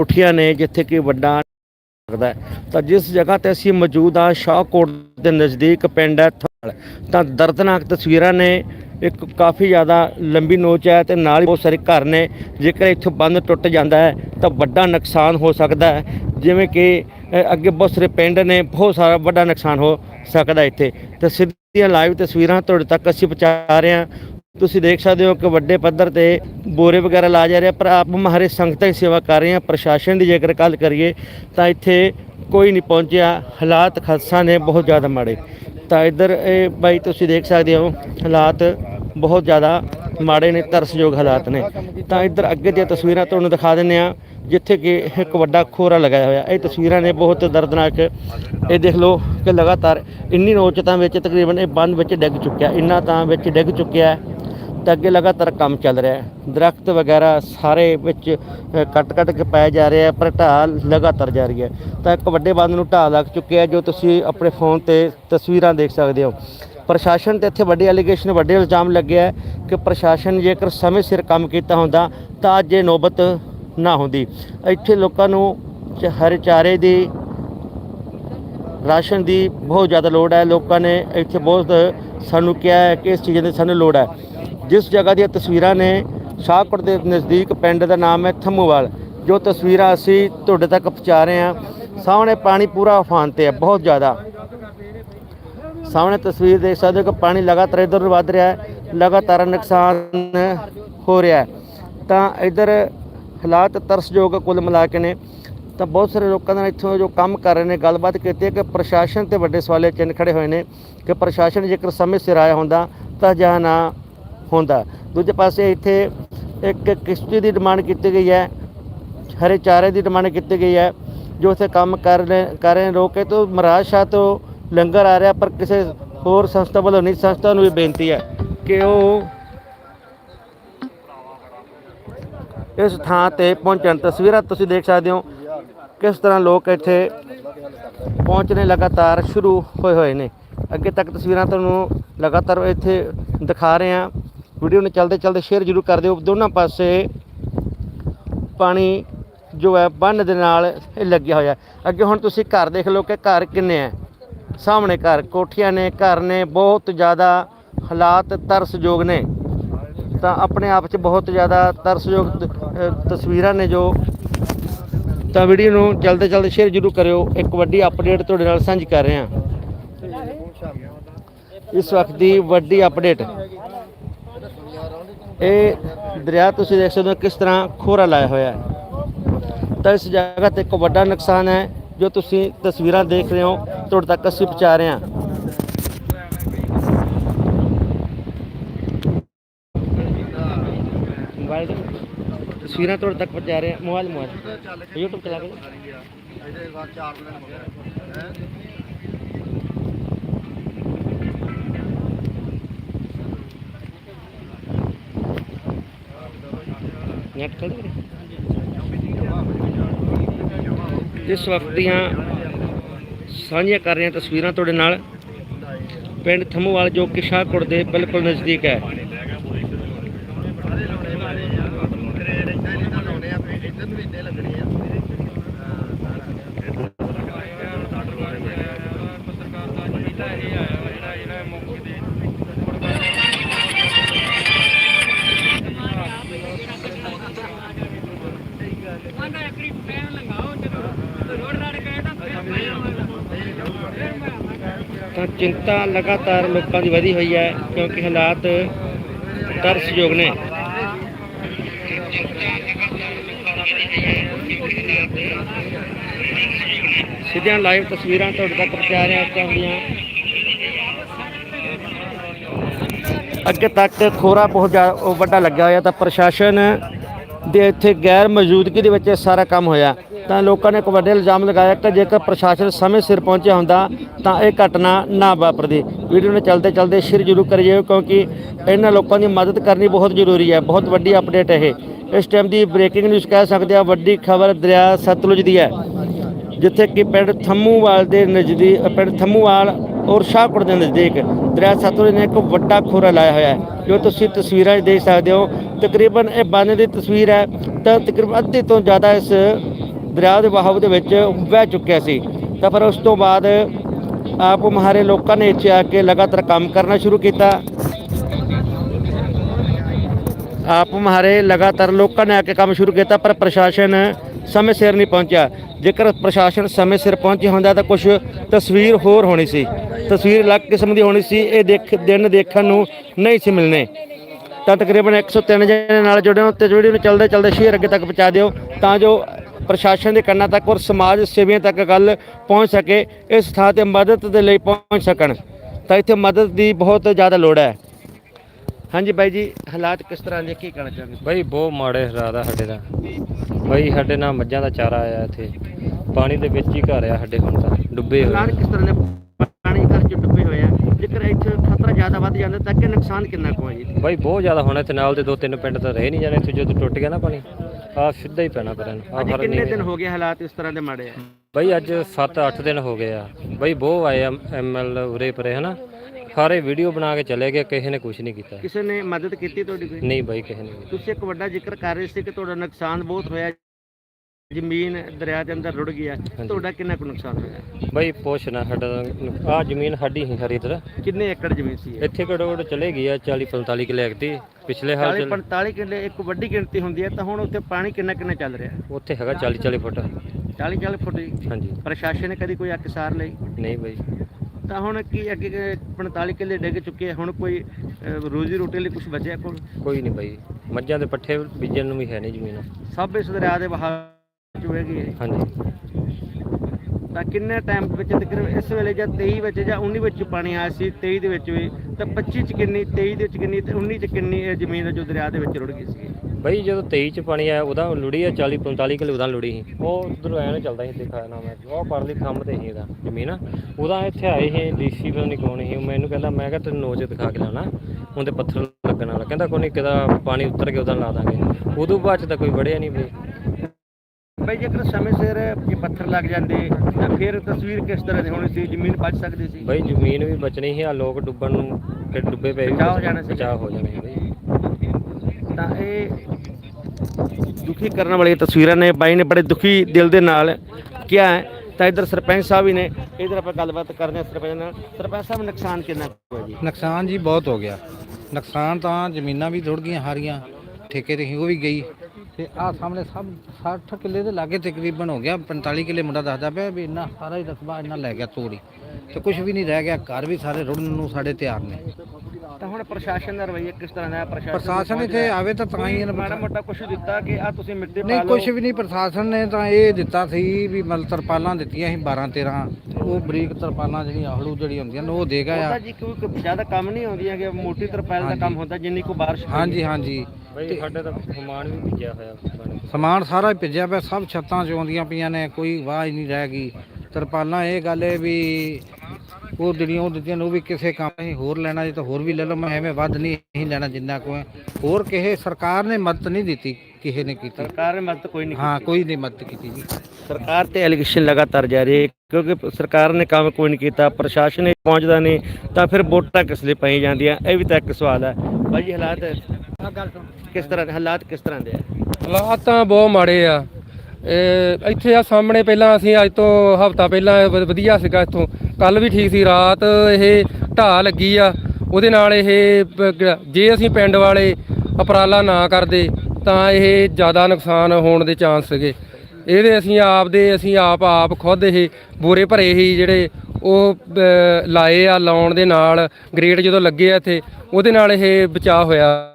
ਕੋਠੀਆਂ ਨੇ, ਜਿੱਥੇ ਕਿ ਵੱਡਾ ਸਕਦਾ ਤਾਂ ਜਿਸ ਜਗ੍ਹਾ ਤੇ ਅਸੀਂ ਮੌਜੂਦ ਆ ਸ਼ਾਹਕੋਟ ਦੇ ਨਜ਼ਦੀਕ ਪਿੰਡ ਹੈ ਥਾਲ। ਤਾਂ ਦਰਦਨਾਕ ਤਸਵੀਰਾਂ ਨੇ, ਇੱਕ ਕਾਫੀ ਜ਼ਿਆਦਾ ਲੰਬੀ ਨੋਚ ਹੈ ਤੇ ਨਾਲ ਹੀ ਬਹੁਤ ਸਾਰੇ ਘਰ ਨੇ। ਜੇਕਰ ਇੱਥੋਂ ਬੰਦ ਟੁੱਟ ਜਾਂਦਾ ਹੈ, ਤਾਂ ਵੱਡਾ ਨੁਕਸਾਨ ਹੋ ਸਕਦਾ ਹੈ। ਜਿਵੇਂ ਕਿ ਅੱਗੇ ਬਹੁਤ ਸਾਰੇ ਪਿੰਡ ਨੇ, ਬਹੁਤ ਸਾਰਾ ਵੱਡਾ ਨੁਕਸਾਨ ਹੋ ਸਕਦਾ ਇੱਥੇ। ਤੇ ਸਿੱਧੀਆਂ ਲਾਈਵ ਤਸਵੀਰਾਂ ਤੁਹਾਡੇ ਤੱਕ ਅਸੀਂ ਪਹੁੰਚਾ ਰਹੇ ਹਾਂ। ਤੁਸੀਂ ਦੇਖ ਸਕਦੇ ਹੋ ਕਿ ਵੱਡੇ ਪੱਧਰ ਤੇ ਬੋਰੇ ਵਗੈਰਾ ਲਾ ਜਾ ਰਿਹਾ, ਪਰ ਆਪ ਮਹਾਰੇ ਸੰਗਤਾਂ ਦੀ ਸੇਵਾ ਕਰ ਰਹੇ ਹਾਂ ਪ੍ਰਸ਼ਾਸਨ ਦੀ ਜੇਕਰ ਗੱਲ ਕਰੀਏ, ਤਾਂ ਇੱਥੇ ਕੋਈ ਨਹੀਂ ਪਹੁੰਚਿਆ, ਹਾਲਾਤ ਖਦਸਾ ਨੇ ਬਹੁਤ ਜ਼ਿਆਦਾ ਮਾੜੇ। ਤਾਂ ਇੱਧਰ ਇਹ ਬਾਈ ਤੁਸੀਂ ਦੇਖ ਸਕਦੇ ਹੋ, ਹਾਲਾਤ ਬਹੁਤ ਜ਼ਿਆਦਾ ਮਾੜੇ ਨੇ, ਤਰਸਯੋਗ ਹਾਲਾਤ ਨੇ। ਤਾਂ ਇੱਧਰ ਅੱਗੇ ਦੀਆਂ ਤਸਵੀਰਾਂ ਤੁਹਾਨੂੰ ਦਿਖਾ ਦਿੰਨੇ ਆ ਜਿੱਥੇ ਕਿ ਇੱਕ ਵੱਡਾ ਖੋਰਾ ਲਗਾਇਆ ਹੋਇਆ। ਇਹ ਤਸਵੀਰਾਂ ਨੇ ਬਹੁਤ ਦਰਦਨਾਕ, ਇਹ ਦੇਖ ਲਓ ਕਿ ਲਗਾਤਾਰ ਇੰਨੀ ਨੋਚਤਾਂ ਵਿੱਚ ਤਕਰੀਬਨ ਇਹ ਬੰਦ ਵਿੱਚ ਡਿੱਗ ਚੁੱਕਿਆ ਇੰਨਾ ਤਾਂ ਵਿੱਚ ਡਿੱਗ ਚੁੱਕਿਆ ਤਾਂ ਅੱਗੇ ਲਗਾਤਾਰ ਕੰਮ ਚੱਲ ਰਿਹਾ ਹੈ। ਦਰਖਤ ਵਗੈਰਾ ਸਾਰੇ ਵਿੱਚ ਕੱਟ ਕੱਟ ਕੇ ਪਾਏ ਜਾ ਰਿਹਾ ਪਰ ਢਾਲ ਲਗਾਤਾਰ ਜਾ ਰਹੀ ਹੈ। ਤਾਂ ਇੱਕ ਵੱਡੇ ਬੰਦ ਨੂੰ ਢਾਹ ਲੱਗ ਚੁੱਕਿਆ ਹੈ, ਜੋ ਤੁਸੀਂ ਆਪਣੇ ਫੋਨ ਤੇ ਤਸਵੀਰਾਂ ਦੇਖ ਸਕਦੇ ਹੋ। ਪ੍ਰਸ਼ਾਸਨ ਤੇ ਇੱਥੇ ਵੱਡੇ ਅਲੀਗੇਸ਼ਨ ਵੱਡੇ ਇਲਜ਼ਾਮ ਲੱਗਿਆ ਹੈ ਕਿ ਪ੍ਰਸ਼ਾਸਨ ਜੇਕਰ ਸਮੇਂ ਸਿਰ ਕੰਮ ਕੀਤਾ ਹੁੰਦਾ ਤਾਂ ਅੱਜ ਇਹ ਨੌਬਤ ਨਾ ਹੁੰਦੀ। ਇੱਥੇ ਲੋਕਾਂ ਨੂੰ ਚ- ਹਰੇ ਚਾਰੇ ਦੀ ਰਾਸ਼ਨ ਦੀ ਬਹੁਤ ਜ਼ਿਆਦਾ ਲੋੜ ਹੈ। ਲੋਕਾਂ ਨੇ ਇੱਥੇ ਬਹੁਤ ਸਾਨੂੰ ਕਿਹਾ ਹੈ ਕਿ ਇਸ ਚੀਜ਼ ਦੀ ਸਾਨੂੰ ਲੋੜ ਹੈ। ਜਿਸ ਜਗ੍ਹਾ ਦੀਆਂ ਤਸਵੀਰਾਂ ਨੇ, ਸ਼ਾਹਕੋਟ ਦੇ ਨਜ਼ਦੀਕ ਪਿੰਡ ਦਾ ਨਾਮ ਹੈ ਥੰਮੂਵਾਲ। ਜੋ ਤਸਵੀਰਾਂ ਅਸੀਂ ਤੁਹਾਡੇ ਤੱਕ ਪਹੁੰਚਾ ਰਹੇ ਹਾਂ, ਸਾਹਮਣੇ ਪਾਣੀ ਪੂਰਾ ਉਫਾਨ ਤੇ ਹੈ, ਬਹੁਤ ਜ਼ਿਆਦਾ। ਸਾਹਮਣੇ ਤਸਵੀਰ ਦੇਖ ਸਕਦੇ ਹੋ ਕਿ ਪਾਣੀ ਲਗਾਤਾਰ ਇਧਰ ਨੂੰ ਵੱਧ ਰਿਹਾ ਹੈ, ਲਗਾਤਾਰ ਨੁਕਸਾਨ ਹੋ ਰਿਹਾ ਹੈ। ਤਾਂ ਇਧਰ ਹਾਲਾਤ ਤਰਸਯੋਗ ਕੁੱਲ ਮਿਲਾ ਕੇ ਨੇ। ਤਾਂ ਬਹੁਤ ਸਾਰੇ ਲੋਕਾਂ ਨਾਲ ਇੱਥੋਂ ਜੋ ਕੰਮ ਕਰ ਰਹੇ ਨੇ, ਗੱਲਬਾਤ ਕੀਤੀ ਹੈ ਕਿ ਪ੍ਰਸ਼ਾਸਨ ਤੇ ਵੱਡੇ ਸਵਾਲੇ ਚਿੰਨ੍ਹ ਖੜੇ ਹੋਏ ਨੇ ਕਿ ਪ੍ਰਸ਼ਾਸਨ ਜੇਕਰ ਸਮੇਂ ਸਿਰ ਆਇਆ ਹੁੰਦਾ ਤਾਂ ਜਾਂ ਨਾ ਹੁੰਦਾ। ਦੂਜੇ ਪਾਸੇ ਇੱਥੇ ਇੱਕ ਕਿਸ਼ਤੀ ਦੀ ਡਿਮਾਂਡ ਕੀਤੀ ਗਈ ਹੈ, ਹਰੇ ਚਾਰੇ ਦੀ ਡਿਮਾਂਡ ਕੀਤੀ ਗਈ ਹੈ, ਜੋ ਇੱਥੇ ਕੰਮ ਕਰ ਰਹੇ ਕਰ ਰਹੇ ਲੋਕ ਇਹ ਤੋਂ ਮਹਾਰਾਜ ਸ਼ਾਹ ਤੋਂ ਲੰਗਰ ਆ ਰਿਹਾ, ਪਰ ਕਿਸੇ ਹੋਰ ਸੰਸਥਾ ਵੱਲੋਂ ਨਹੀਂ, ਸੰਸਥਾ ਨੂੰ ਵੀ ਬੇਨਤੀ ਹੈ ਕਿ ਉਹ ਇਸ ਥਾਂ ਤੇ ਪਹੁੰਚਣ। ਤਸਵੀਰਾਂ ਤੁਸੀਂ ਦੇਖ ਸਕਦੇ ਹੋ ਕਿਸ ਤਰ੍ਹਾਂ ਲੋਕ ਇੱਥੇ ਪਹੁੰਚਣੇ ਲਗਾਤਾਰ ਸ਼ੁਰੂ ਹੋਏ ਹੋਏ ਨੇ। ਅੱਗੇ ਤੱਕ ਤਸਵੀਰਾਂ ਤੁਹਾਨੂੰ ਲਗਾਤਾਰ ਇੱਥੇ ਦਿਖਾ ਰਹੇ ਹਾਂ। ਵੀਡੀਓ ਨੂੰ ਚਲਦੇ ਚਲਦੇ ਸ਼ੇਅਰ ਜ਼ਰੂਰ ਕਰ ਦਿਓ। ਦੋਨਾਂ ਪਾਸੇ ਪਾਣੀ ਜੋ ਹੈ ਬੰਨ ਦੇ ਨਾਲ ਲੱਗਿਆ ਹੋਇਆ ਅੱਗੇ ਹੁਣ ਤੁਸੀਂ ਘਰ ਦੇਖ ਲਓ ਕਿ ਘਰ ਕਿੰਨੇ ਹੈ। ਸਾਹਮਣੇ ਘਰ। ਕੋਠੀਆਂ ਨੇ, ਘਰ ਨੇ, ਬਹੁਤ ਜ਼ਿਆਦਾ ਹਾਲਾਤ ਤਰਸਯੋਗ ਨੇ। ਤਾਂ ਆਪਣੇ ਆਪ 'ਚ ਬਹੁਤ ਜ਼ਿਆਦਾ ਤਰਸਯੋਗ ਤਸਵੀਰਾਂ ਨੇ ਜੋ ਤਾਂ ਵੀਡੀਓ ਨੂੰ ਜਲਦੀ ਜਲਦੀ ਸ਼ੇਅਰ ਜ਼ਰੂਰ ਕਰਿਓ। ਇੱਕ ਵੱਡੀ ਅਪਡੇਟ ਤੁਹਾਡੇ ਨਾਲ ਸਾਂਝੀ ਕਰ ਰਹੇ। ਹਾਂ ਇਸ ਵਕਤ ਦੀ ਵੱਡੀ ਅਪਡੇਟ ਇਹ ਦਰਿਆ ਤੁਸੀਂ ਦੇਖ ਸਕਦੇ ਹੋ ਕਿਸ ਤਰ੍ਹਾਂ ਖੋਰਾ ਲਾਇਆ ਹੋਇਆ ਹੈ। ਤਾਂ ਇਸ ਜਗ੍ਹਾ ਤੇ ਇੱਕ ਵੱਡਾ ਨੁਕਸਾਨ ਹੈ। ਜੋ ਤੁਸੀਂ ਤਸਵੀਰਾਂ ਦੇਖ ਰਹੇ ਹੋ ਤੁਹਾਡੇ ਤੱਕ ਅਸੀਂ ਪਹੁੰਚਾ ਰਹੇ ਹਾਂ ਮੋਬਾਈਲ ਦੇ ਤਸਵੀਰਾਂ ਤੁਹਾਡੇ ਤੱਕ ਪਹੁੰਚਾ ਰਹੇ ਹਾਂ ਮੋਬਾਈਲ ਮੋਬਾਈਲ YouTube ਚਲਾ ਕੇ ਨੈਟ ਖੋਲ ਦੇ ਇਸ ਵਕਤ ਦੀਆਂ ਸਾਂਝੀਆਂ ਕਰ ਰਹੇ ਹਾਂ ਤਸਵੀਰਾਂ ਤੁਹਾਡੇ ਨਾਲ, ਪਿੰਡ ਥੰਮੂਵਾਲ ਜੋ ਕਿ ਸ਼ਾਹਕੋਟ ਦੇ ਬਿਲਕੁਲ ਨਜ਼ਦੀਕ ਹੈ। ਤਾਂ ਚਿੰਤਾ ਲਗਾਤਾਰ ਲੋਕਾਂ ਦੀ ਵਧੀ ਹੋਈ ਹੈ, ਕਿਉਂਕਿ ਹਾਲਾਤ ਤਰਸਯੋਗ ਨੇ। ਸਿੱਧੀਆਂ ਲਾਈਵ ਤਸਵੀਰਾਂ ਤੁਹਾਡੇ ਤੱਕ ਪਹੁੰਚਾ ਰਿਹਾ ਹਾਂ ਦੀਆਂ। ਅੱਗੇ ਤੱਕ ਖੋਰਾ ਬਹੁਤ ਜ਼ਿਆਦਾ ਵੱਡਾ ਲੱਗਿਆ ਹੋਇਆ, ਤਾਂ ਪ੍ਰਸ਼ਾਸਨ ਦੇ ਇੱਥੇ ਗੈਰ ਮੌਜੂਦਗੀ ਦੇ ਵਿੱਚ ਇਹ ਸਾਰਾ ਕੰਮ ਹੋਇਆ। ਤਾਂ ਲੋਕਾਂ ਨੇ ਇੱਕ ਵੱਡੇ ਇਲਜ਼ਾਮ ਲਗਾਇਆ ਕਿ ਜੇਕਰ ਪ੍ਰਸ਼ਾਸਨ ਸਮੇਂ ਸਿਰ ਪਹੁੰਚਿਆ ਹੁੰਦਾ ਤਾਂ ਇਹ ਘਟਨਾ ਨਾ ਵਾਪਰਦੀ। ਵੀਡੀਓ ਨੂੰ ਚਲਦੇ ਚਲਦੇ ਸ਼ੇਅਰ ਜ਼ਰੂਰ ਕਰਿਓ ਕਿਉਂਕਿ ਇਹਨਾਂ ਲੋਕਾਂ ਦੀ ਮਦਦ ਕਰਨੀ ਬਹੁਤ ਜ਼ਰੂਰੀ ਹੈ। ਬਹੁਤ ਵੱਡੀ ਅਪਡੇਟ ਹੈ ਇਹ। ਇਸ ਟਾਈਮ ਦੀ ਬ੍ਰੇਕਿੰਗ ਨਿਊਜ਼ ਕਹਿ ਸਕਦੇ ਆ ਵੱਡੀ ਖਬਰ ਦਰਿਆ ਸਤਲੁਜ ਦੀ ਹੈ, ਜਿੱਥੇ ਕਿ ਪਿੰਡ ਥੰਮੂਵਾਲ ਦੇ ਨਜ਼ਦੀਕ, ਪਿੰਡ ਥੰਮੂਵਾਲ ਔਰ ਸ਼ਾਹਪੁਰ ਦੇ ਨਜ਼ਦੀਕ ਦਰਿਆ ਸਤਲੁਜ ਨੇ ਇੱਕ ਵੱਡਾ ਖੋਰਾ ਲਾਇਆ ਹੋਇਆ ਹੈ, ਜੋ ਤੁਸੀਂ ਤਸਵੀਰਾਂ 'ਚ ਦੇਖ ਸਕਦੇ ਹੋ। ਤਕਰੀਬਨ ਇਹ ਬਾਨੇ ਦੀ ਤਸਵੀਰ ਹੈ ਤਾਂ ਤਕਰੀਬਨ ਅੱਧੇ ਤੋਂ ਜ਼ਿਆਦਾ ਇਸ ਦਰਿਆ ਦੇ ਵਹਾਅ ਦੇ ਵਿੱਚ ਵਹਿ ਚੁੱਕਿਆ ਸੀ। ਤਾਂ ਫਿਰ ਉਸ ਤੋਂ ਬਾਅਦ ਆਪ ਮਹਾਰੇ ਲੋਕਾਂ ਨੇ ਇੱਥੇ ਆ ਕੇ ਲਗਾਤਾਰ ਕੰਮ ਕਰਨਾ ਸ਼ੁਰੂ ਕੀਤਾ। ਆਪ ਮਹਾਰੇ ਲਗਾਤਾਰ ਲੋਕਾਂ ਨੇ ਆ ਕੇ ਕੰਮ ਸ਼ੁਰੂ ਕੀਤਾ, ਪਰ ਪ੍ਰਸ਼ਾਸਨ ਸਮੇਂ ਸਿਰ ਨਹੀਂ ਪਹੁੰਚਿਆ। ਜੇਕਰ ਪ੍ਰਸ਼ਾਸਨ ਸਮੇਂ ਸਿਰ ਪਹੁੰਚਿਆ ਹੁੰਦਾ ਤਾਂ ਕੁਝ ਤਸਵੀਰ ਹੋਰ ਹੋਣੀ ਸੀ। ਤਸਵੀਰ ਅਲੱਗ ਕਿਸਮ ਦੀ ਹੋਣੀ ਸੀ, ਇਹ ਦੇਖ, ਦਿਨ ਦੇਖਣ ਨੂੰ ਨਹੀਂ ਸੀ ਮਿਲਨੇ ਤਾਂ ਤਕਰੀਬਨ 103 ਜਣੇ ਨਾਲ ਜੁੜੇ ਹੋ ਤੇ ਵੀਡੀਓ ਨੂੰ ਚਲਦੇ ਚਲਦੇ ਸ਼ੇਅਰ ਅੱਗੇ ਤੱਕ ਪਹੁੰਚਾ ਦਿਓ, ਤਾਂ ਜੋ ਪ੍ਰਸ਼ਾਸਨ ਦੇ ਕੰਨਾਂ ਤੱਕ ਔਰ ਸਮਾਜ ਸੇਵੀਆਂ ਤੱਕ ਗੱਲ ਪਹੁੰਚ ਸਕੇ ਇਸ ਥਾਂ ਤੇ ਮਦਦ ਦੇ ਲਈ ਪਹੁੰਚ ਸਕਣ। ਤਾਂ ਇੱਥੇ ਮਦਦ ਦੀ ਬਹੁਤ ਜ਼ਿਆਦਾ ਲੋੜ ਹੈ। ਹਾਂਜੀ ਬਾਈ ਜੀ ਹਾਲਾਤ ਕਿਸ ਤਰ੍ਹਾਂ ਦੇ ਕੀ ਕਹਿਣਾ ਚਾਹੁੰਦੇ? ਬਈ ਬਹੁਤ ਮਾੜੇ ਹਾਲਾਤ ਆ ਸਾਡੇ ਦਾ ਬਈ ਸਾਡੇ ਨਾਲ ਮੱਝਾਂ ਦਾ ਚਾਰਾ ਆਇਆ ਇੱਥੇ। ਪਾਣੀ ਦੇ ਵਿੱਚ ਹੀ ਘਰ ਆ ਸਾਡੇ ਹੁਣ ਤਾਂ ਡੁੱਬੇ ਹੋਏ ਹਾਲਾਤ ਕਿਸ ਤਰ੍ਹਾਂ ਦੇ? ਪਾਣੀ ਘਰ ਚ ਡੁੱਬੇ ਹੋਏ ਆ। ਜੇਕਰ ਇੱਥੇ ਖਤਰਾ ਜ਼ਿਆਦਾ ਵੱਧ ਜਾਂਦਾ ਤਾਂ ਕਿ ਨੁਕਸਾਨ ਕਿੰਨਾ ਕੁ ਹੈ ਜੀ? ਬਈ ਬਹੁਤ ਜ਼ਿਆਦਾ ਹੋਣਾ ਤੇ ਨਾਲ ਦੇ ਦੋ ਤਿੰਨ ਪਿੰਡ ਤਾਂ ਰਹਿ ਨਹੀਂ ਜਾਣੇ ਇੱਥੇ ਜਦੋਂ ਟੁੱਟ ਗਿਆ ਨਾ ਪਾਣੀ। ਆ ਸਿੱਧਾ ਹੀ ਪੈਣਾ ਪੈਣਾ ਆ ਅੱਜ ਫਰ ਕਿੰਨੇ ਦਿਨ ਹੋ ਗਏ ਹਾਲਾਤ ਇਸ ਤਰ੍ਹਾਂ ਦੇ ਮਾੜੇ ਆ? ਬਈ ਅੱਜ 7-8 ਦਿਨ ਹੋ ਗਏ ਆ। ਬਈ ਬਹੁਤ ਆਏ ਐਮਐਲ ਉਰੇ ਪਰੇ ਹਨਾ? ਸਾਰੇ ਵੀਡੀਓ ਬਣਾ ਕੇ ਚਲੇ ਗਏ ਕਿਸੇ ਨੇ ਕੁਝ ਨਹੀਂ ਕੀਤਾ। ਕਿਸੇ ਨੇ ਮਦਦ ਕੀਤੀ ਤੁਹਾਡੀ ਕੋਈ? ਨਹੀਂ ਬਈ ਕਿਸੇ ਨੇ ਨਹੀਂ। ਤੁਸੀਂ ਇੱਕ ਵੱਡਾ ਜ਼ਿਕਰ ਕਰ ਰਹੇ ਸੀ ਕਿ ਤੁਹਾਡਾ ਨੁਕਸਾਨ ਬਹੁਤ ਹੋਇਆ ਜ਼ਮੀਨ ਦਰਿਆ ਦੇ ਅੰਦਰ ਰੁੜ ਗਈ ਹੈ। ਤੁਹਾਡਾ ਕਿੰਨਾ ਕੁ ਨੁਕਸਾਨ ਹੋਇਆ? ਬਈ ਪੁੱਛ ਨਾ ਸਾਡਾ ਆ ਜ਼ਮੀਨ ਸਾਡੀ ਹੀ ਸਾਰੀ ਇੱਧਰ। ਕਿੰਨੇ ਏਕੜ ਜ਼ਮੀਨ ਸੀ ਇਹ? ਇੱਥੇ ਘੜੋੜ ਚਲੇ ਗਈ ਆ 40-45 ਕਿਲੇ ਦੀ। ਪਿਛਲੇ ਹਾਲ 40 ਚ 45 ਕਿੱਲੇ ਇੱਕ ਵੱਡੀ ਗਿਣਤੀ ਹੁੰਦੀ ਹੈ ਤਾਂ ਹੁਣ ਉੱਥੇ ਪਾਣੀ ਕਿੰਨਾ ਕਿੰਨਾ ਚੱਲ ਰਿਹਾ? ਉੱਥੇ ਹੈਗਾ 40-40 ਫੁੱਟ। 40 40 ਫੁੱਟ ਹਾਂਜੀ। ਪ੍ਰਸ਼ਾਸਨ ਨੇ ਕਦੀ ਕੋਈ ਅਕਸਾਰ ਲਈ? ਨਹੀਂ ਬਈ। ਤਾਂ ਹੁਣ ਕੀ ਅੱਗੇ ਕਿ 45 ਕਿੱਲੇ ਡਿੱਗ ਚੁੱਕੇ ਆ, ਹੁਣ ਕੋਈ ਅਹ, ਰੋਜ਼ੀ ਰੋਟੀ ਲਈ ਕੁਝ ਬਚਿਆ ਕੋਲ? ਕੋਈ ਨਹੀਂ ਬਈ। ਮੱਝਾਂ ਦੇ ਪੱਠੇ ਬੀਜਣ ਨੂੰ ਵੀ ਹੈ ਨਹੀਂ ਜ਼ਮੀਨ। ਸਭ ਇਸ ਦਰਿਆ ਦੇ ਵਹਾਅ ਚ ਵਹਿ ਗਈ ਹੈ ਹਾਂਜੀ। ਤਾਂ ਕਿੰਨੇ ਟਾਈਮ ਵਿੱਚ ਤਕਰੀਬਨ ਇਸ ਵੇਲੇ ਜਾਂ 23 ਵਿੱਚ ਜਾਂ 19 ਵਿੱਚ ਪਾਣੀ ਆਇਆ ਸੀ 23 ਦੇ ਵਿੱਚ ਵੀ ਤਾਂ 25 ਚ ਕਿੰਨੀ 23 ਦੇ ਵਿੱਚ ਕਿੰਨੀ ਤੇ 19 ਚ ਕਿੰਨੀ ਇਹ ਜ਼ਮੀਨ ਹੈ ਜੋ ਦਰਿਆ ਦੇ ਵਿੱਚ ਰੁੜ ਗਈ ਸੀ? ਬਈ ਜਦੋਂ 23 ਚ ਪਾਣੀ ਆਇਆ ਉਹਦਾ ਲੁੜੀ ਆ 40 45 ਕਿਲੇ ਉਹਦਾ ਲੁੜੀ ਸੀ। ਉਹ ਉਧਰ ਐਨ ਚੱਲਦਾ ਸੀ ਦਿਖਾਇਆ ਨਾ ਮੈਂ ਉਹ ਪਰਲੀ ਖੰਭ ਤੇ ਸੀ ਇਹਦਾ ਜ਼ਮੀਨ। ਉਹਦਾ ਇੱਥੇ ਆਏ ਸੀ ਡੀਸੀ ਪਤਾ ਨਹੀਂ ਕੌਣ ਸੀ ਉਹ ਮੈਨੂੰ ਕਹਿੰਦਾ ਮੈਂ ਕਿਹਾ ਤੈਨੂੰ ਨੋਚ ਦਿਖਾ ਕੇ ਲਾਣਾ ਉਹਦੇ ਪੱਥਰ ਲੱਗਣ ਵਾਲਾ ਕਹਿੰਦਾ ਕੋਈ ਨਹੀਂ ਕਿਦਾ ਪਾਣੀ ਉੱਤਰ ਕੇ ਉਹਦਾ ਲਾ ਦਾਂਗੇ। ਉਦੋਂ ਬਾਅਦ ਚ ਤਾਂ ਕੋਈ ਵੜਿਆ ਨਹੀਂ ਬਈ। ਬਈ ਜੇਕਰ ਸਮੇਂ ਸਿਰ ਇਹ ਪੱਥਰ ਲੱਗ ਜਾਂਦੇ ਤਾਂ ਫਿਰ ਤਸਵੀਰ ਕਿਸ ਤਰ੍ਹਾਂ ਦੀ ਹੋਣੀ ਸੀ? ਜ਼ਮੀਨ ਬਚ ਸਕਦੀ ਸੀ? ਬਈ ਜ਼ਮੀਨ ਵੀ ਬਚਣੀ ਸੀ ਆ ਲੋਕ ਡੁੱਬਣ ਨੂੰ ਕਿ ਡੁੱਬੇ ਪਏ ਬਚਾਅ ਹੋ ਜਾਣਾ ਸੀ। ਬਚਾਅ ਹੋ ਜਾਣਾ ਸੀ ਬਈ। ਤਾਂ ਇਹ ਦੁਖੀ ਕਰਨ ਵਾਲੀਆਂ ਤਸਵੀਰਾਂ ਨੇ ਬਾਈ ਨੇ ਬੜੇ ਦੁਖੀ ਦਿਲ ਦੇ ਨਾਲ ਕਿਹਾ ਹੈ। ਤਾਂ ਇਧਰ ਸਰਪੰਚ ਸਾਹਿਬ ਵੀ ਨੇ ਇਧਰ ਆਪਾਂ ਗੱਲਬਾਤ ਕਰਦੇ ਹਾਂ ਸਰਪੰਚ ਨਾਲ। ਸਰਪੰਚ ਸਾਹਿਬ ਨੁਕਸਾਨ ਕਿੰਨਾ ਕੁ ਹੋਇਆ ਜੀ? ਨੁਕਸਾਨ ਜੀ ਬਹੁਤ ਹੋ ਗਿਆ। ਨੁਕਸਾਨ ਤਾਂ ਜ਼ਮੀਨਾਂ ਵੀ ਰੁੜ ਗਈਆਂ ਹਾਰੀਆਂ। ਠੇਕੇ ਤੇ ਸੀ ਉਹ ਵੀ ਗਈ। ਤੇ ਆਹ ਸਾਹਮਣੇ ਸਭ 60 ਕਿੱਲੇ ਦੇ ਲਾਗੇ ਤਕਰੀਬਨ ਹੋ ਗਿਆ 45 ਕਿੱਲੇ ਮੁੰਡਾ ਦੱਸਦਾ ਪਿਆ ਵੀ ਇੰਨਾ ਸਾਰਾ ਹੀ ਰਕਬਾ ਇੰਨਾ ਲੈ ਗਿਆ ਤੋੜੀ ਤੇ ਕੁਝ ਵੀ ਨਹੀਂ ਰਹਿ ਗਿਆ ਘਰ ਵੀ ਸਾਰੇ ਰੁੜਨ ਨੂੰ ਸਾਡੇ ਤਿਆਰ ਨੇ। ਤਾਂ ਹੁਣ ਪ੍ਰਸ਼ਾਸਨ ਦਾ ਰਵੱਈਆ ਕਿਸ ਤਰ੍ਹਾਂ ਦਾ ਹੈ? ਪ੍ਰਸ਼ਾਸਨ ਪ੍ਰਸ਼ਾਸਨ ਇੱਥੇ ਆਵੇ ਤਾਂ ਤਾਂ ਹੀ ਇਹਨੂੰ ਮਾੜਾ ਮੋਟਾ ਕੁਝ ਦਿੱਤਾ ਕਿ ਆ ਤੁਸੀਂ ਮਿੱਟੀ ਪਾ ਨਹੀਂ ਕੁਝ ਵੀ ਨਹੀਂ ਪ੍ਰਸ਼ਾਸਨ ਨੇ ਤਾਂ ਇਹ ਦਿੱਤਾ ਸੀ ਵੀ ਮਲ ਤਰਪਾਲਾਂ ਦਿੱਤੀਆਂ ਸੀ 12 13 ਉਹ ਬਰੀਕ ਤਰਪਾਲਾਂ ਜਿਹੜੀਆਂ ਆਹੜੂ ਜਿਹੜੀ ਹੁੰਦੀਆਂ ਨੇ ਉਹ ਦੇ ਗਿਆ ਆ। ਜੀ ਕੋਈ ਜ਼ਿਆਦਾ ਕੰਮ ਨਹੀਂ ਆਉਂਦੀਆਂ ਕਿ ਮੋਟੀ ਤਰਪਾਲ ਦਾ ਕੰਮ ਹੁੰਦਾ ਜਿੰਨੀ ਕੋ ਬਾਰਿਸ਼। ਹਾਂਜੀ ਹਾਂਜੀ। ਬਈ ਸਾਡੇ ਤਾਂ ਸਮਾਨ ਵੀ ਭਿੱਜਿਆ ਹੋਇਆ ਸਮਾਨ। ਸਾਰਾ ਹੀ ਭਿੱਜਿਆ ਪਿਆ ਸਭ ਛੱਤਾਂ 'ਚ ਆਉਂਦੀਆਂ ਪਈਆਂ ਨੇ ਕੋਈ ਆਵਾਜ਼ ਨਹੀਂ ਰਹਿ ਗਈ। ਤਰਪਾਲਾਂ ਇਹ ਗੱਲ ਹੈ ਵੀ ਉਹ ਜਿਹੜੀਆਂ ਉਹ ਦਿੱਤੀਆਂ ਨੇ ਉਹ ਵੀ ਕਿਸੇ ਕੰਮ ਅਸੀਂ ਹੋਰ ਲੈਣਾ ਜੇ ਤਾਂ ਹੋਰ ਵੀ ਲੈ ਲਓ ਮੈਂ ਐਵੇਂ ਵੱਧ ਨਹੀਂ ਅਸੀਂ ਲੈਣਾ ਜਿੰਨਾ ਕੋ ਹੈ। ਹੋਰ ਕਿਸੇ ਸਰਕਾਰ ਨੇ ਮਦਦ ਨਹੀਂ ਦਿੱਤੀ ਕਿਸੇ ਨੇ ਕੀਤੀ। ਸਰਕਾਰ ਨੇ ਮਦਦ ਕੋਈ ਨਹੀਂ ਹਾਂ ਕੋਈ ਨਹੀਂ ਮਦਦ ਕੀਤੀ ਜੀ। ਸਰਕਾਰ ਤੇ ਐਲੀਗੇਸ਼ਨ ਲਗਾਤਾਰ ਜਾਰੀ ਹੈ ਕਿਉਂਕਿ ਸਰਕਾਰ ਨੇ ਕੰਮ ਕੋਈ ਨਹੀਂ ਕੀਤਾ ਪ੍ਰਸ਼ਾਸਨ ਨੇ ਪਹੁੰਚਦਾ ਨਹੀਂ ਤਾਂ ਫਿਰ ਵੋਟਾਂ ਕਿਸ ਲਈ ਪਾਈ ਜਾਂਦੀਆਂ ਇਹ ਵੀ ਤਾਂ ਇੱਕ ਸਵਾਲ ਹੈ। ਭਾਈ ਹਾਲਾਤ ਕਿਸ ਤਰ੍ਹਾਂ ਦੇ ਹਾਲਾਤ ਕਿਸ ਤਰ੍ਹਾਂ ਦੇ ਆ? ਹਾਲਾਤ ਤਾਂ ਬਹੁਤ ਮਾੜੇ ਆ। ਇਹ ਇੱਥੇ ਆ ਸਾਹਮਣੇ ਪਹਿਲਾਂ ਅਸੀਂ ਅੱਜ ਤੋਂ ਹਫਤਾ ਪਹਿਲਾਂ ਵ- ਵਧੀਆ ਸੀਗਾ ਇੱਥੋਂ। ਕੱਲ ਵੀ ਠੀਕ ਸੀ ਰਾਤ ਇਹ ਢਾਹ ਲੱਗੀ ਆ। ਉਹਦੇ ਨਾਲ ਇਹ ਪ- ਗ- ਜੇ ਅਸੀਂ ਪਿੰਡ ਵਾਲੇ ਉਪਰਾਲਾ ਨਾ ਕਰਦੇ ਤਾਂ ਇਹ ਜ਼ਿਆਦਾ ਨੁਕਸਾਨ ਹੋਣ ਦੇ ਚਾਂਸ ਸੀਗੇ। ਇਹਦੇ ਅਸੀਂ ਆਪ ਦੇ ਅਸੀਂ ਆਪ ਆਪ ਖੁਦ ਇਹ ਬੋਰੇ ਭਰੇ ਹੀ ਜਿਹੜੇ ਉਹ ਅ, ਲਾਏ ਆ ਲਾਉਣ ਦੇ ਨਾਲ ਗ੍ਰੇਡ ਜਦੋਂ ਲੱਗੇ ਆ ਇੱਥੇ ਉਹਦੇ ਨਾਲ ਇਹ ਬਚਾਅ ਹੋਇਆ।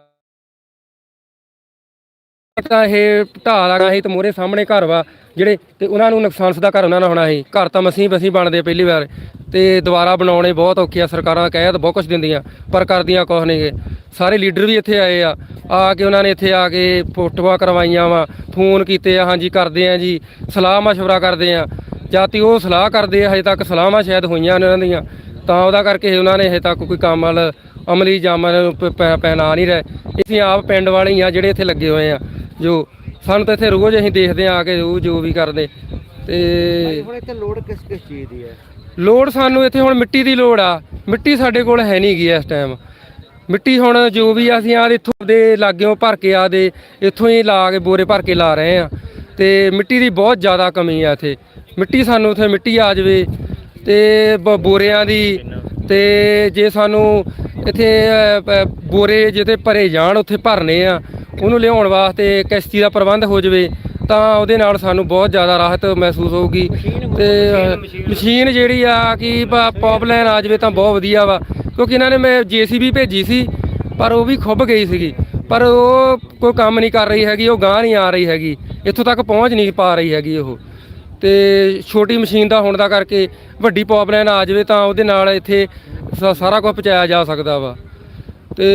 ਤਾਂ ਇਹ ਢਾਹ ਲਾਣਾ ਸੀ ਤੇ ਮੋਰੇ ਸਾਹਮਣੇ ਘਰ ਵਾ, ਜਿਹੜੇ ਤੇ ਉਹਨਾਂ ਨੂੰ ਨੁਕਸਾਨ ਸਦਾ ਘਰ ਉਹਨਾਂ ਨਾਲ ਹੋਣਾ ਸੀ। ਘਰ ਤਾਂ ਮਸੀਂ ਬਸੀਂ ਬਣਦੇ ਪਹਿਲੀ ਵਾਰ। ਤੇ ਦੁਬਾਰਾ ਬਣਾਉਣੇ ਬਹੁਤ ਔਖੇ ਆ, ਸਰਕਾਰਾਂ ਕਹਿ ਤਾਂ ਬਹੁਤ ਕੁਝ ਦਿੰਦੀਆਂ, ਪਰ ਕਰਦੀਆਂ ਕੁਛ ਨਹੀਂਗੇ ਸਾਰੇ ਲੀਡਰ ਵੀ ਇੱਥੇ ਆਏ ਆ। ਆ ਕੇ ਉਹਨਾਂ ਨੇ ਇੱਥੇ ਆ ਕੇ ਫੋਟੋਆਂ ਕਰਵਾਈਆਂ ਵਾ, ਫੋਨ ਕੀਤੇ ਆ, ਹਾਂਜੀ ਕਰਦੇ ਆ ਜੀ, ਸਲਾਹ ਮਸ਼ਵਰਾ ਕਰਦੇ ਆ। ਜਾਤੀ ਉਹ ਸਲਾਹ ਕਰਦੇ ਆ, ਹਜੇ ਤੱਕ ਸਲਾਹਾਂ ਸ਼ਾਇਦ ਹੋਈਆਂ ਨੇ ਉਹਨਾਂ ਦੀਆਂ। ਤਾਂ ਉਹਦਾ ਕਰਕੇ ਉਹਨਾਂ ਨੇ ਹਜੇ ਤੱਕ ਕੋਈ ਕੰਮ ਵੱਲ ਅਮਲੀ ਜਾਮਨ ਪਹਿਨਾ ਨਹੀਂ ਰਹੇ। ਅਸੀਂ ਆਪ ਪਿੰਡ ਵਾਲੇ ਹੀ ਆ, ਜਿਹੜੇ ਇੱਥੇ ਲੱਗੇ ਹੋਏ ਆ। ਜੋ ਸਾਨੂੰ ਤਾਂ ਇੱਥੇ ਰੋਜ਼ ਅਸੀਂ ਦੇਖਦੇ ਆ ਕੇ ਉਹ ਜੋ ਵੀ ਕਰਦੇ। ਤੇ ਹੁਣ ਇੱਥੇ ਲੋੜ ਕਿਸ ਕਿਸ ਚੀਜ਼ ਦੀ ਹੈ? ਲੋੜ ਸਾਨੂੰ ਇੱਥੇ ਹੁਣ ਮਿੱਟੀ ਦੀ ਲੋੜ ਆ। ਮਿੱਟੀ ਸਾਡੇ ਕੋਲ ਹੈ ਨਹੀਂ ਗੀ ਇਸ ਟਾਈਮ ਮਿੱਟੀ ਹੁਣ ਜੋ ਵੀ ਅਸੀਂ ਆ ਇੱਥੋਂ ਦੇ ਲਾਗਿਓਂ ਭਰ ਕੇ ਆ ਦੇ ਇੱਥੋਂ ਹੀ ਲਾ ਕੇ ਬੋਰੇ ਭਰ ਕੇ ਲਾ ਰਹੇ ਆ ਤੇ ਮਿੱਟੀ ਦੀ ਬਹੁਤ ਜ਼ਿਆਦਾ ਕਮੀ ਆ ਇੱਥੇ। ਮਿੱਟੀ ਸਾਨੂੰ ਉੱਥੇ ਮਿੱਟੀ ਆ ਜਾਵੇ ਤੇ ਬੋਰਿਆਂ ਦੀ ਤੇ ਜੇ ਸਾਨੂੰ ਇੱਥੇ ਬੋਰੇ ਜਿਹਦੇ ਭਰੇ ਜਾਣ ਉੱਥੇ ਭਰਨੇ ਆ ਉਹਨੂੰ ਲਿਆਉਣ ਵਾਸਤੇ ਕਿਸ਼ਤੀ ਦਾ ਪ੍ਰਬੰਧ ਹੋ ਜਾਵੇ ਤਾਂ ਉਹਦੇ ਨਾਲ ਸਾਨੂੰ ਬਹੁਤ ਜ਼ਿਆਦਾ ਰਾਹਤ ਮਹਿਸੂਸ ਹੋਊਗੀ। ਤੇ ਮਸ਼ੀਨ ਜਿਹੜੀ ਆ ਕਿ ਪੌਪਲਾਈਨ ਆ ਜਾਵੇ ਤਾਂ ਬਹੁਤ ਵਧੀਆ ਵਾ ਕਿਉਂਕਿ ਇਹਨਾਂ ਨੇ ਮੈਂ ਜੀਸੀਬੀ ਭੇਜੀ ਸੀ ਪਰ ਉਹ ਵੀ ਖੁੱਭ ਗਈ ਸੀਗੀ। ਪਰ ਉਹ ਕੋਈ ਕੰਮ ਨਹੀਂ ਕਰ ਰਹੀ ਹੈਗੀ ਉਹ ਗਾਂ ਨਹੀਂ ਆ ਰਹੀ ਹੈਗੀ ਇੱਥੋਂ ਤੱਕ ਪਹੁੰਚ ਨਹੀਂ ਪਾ ਰਹੀ ਹੈਗੀ ਉਹ। ਤੇ ਛੋਟੀ ਮਸ਼ੀਨ ਦਾ ਹੋਣ ਦਾ ਕਰਕੇ ਵੱਡੀ ਪੌਪਲਾਈਨ ਆ ਜਾਵੇ ਤਾਂ ਉਹਦੇ ਨਾਲ ਇੱਥੇ ਸਾਰਾ ਕੁਝ ਪਹੁੰਚਾਇਆ ਜਾ ਸਕਦਾ ਵਾ। ਤੇ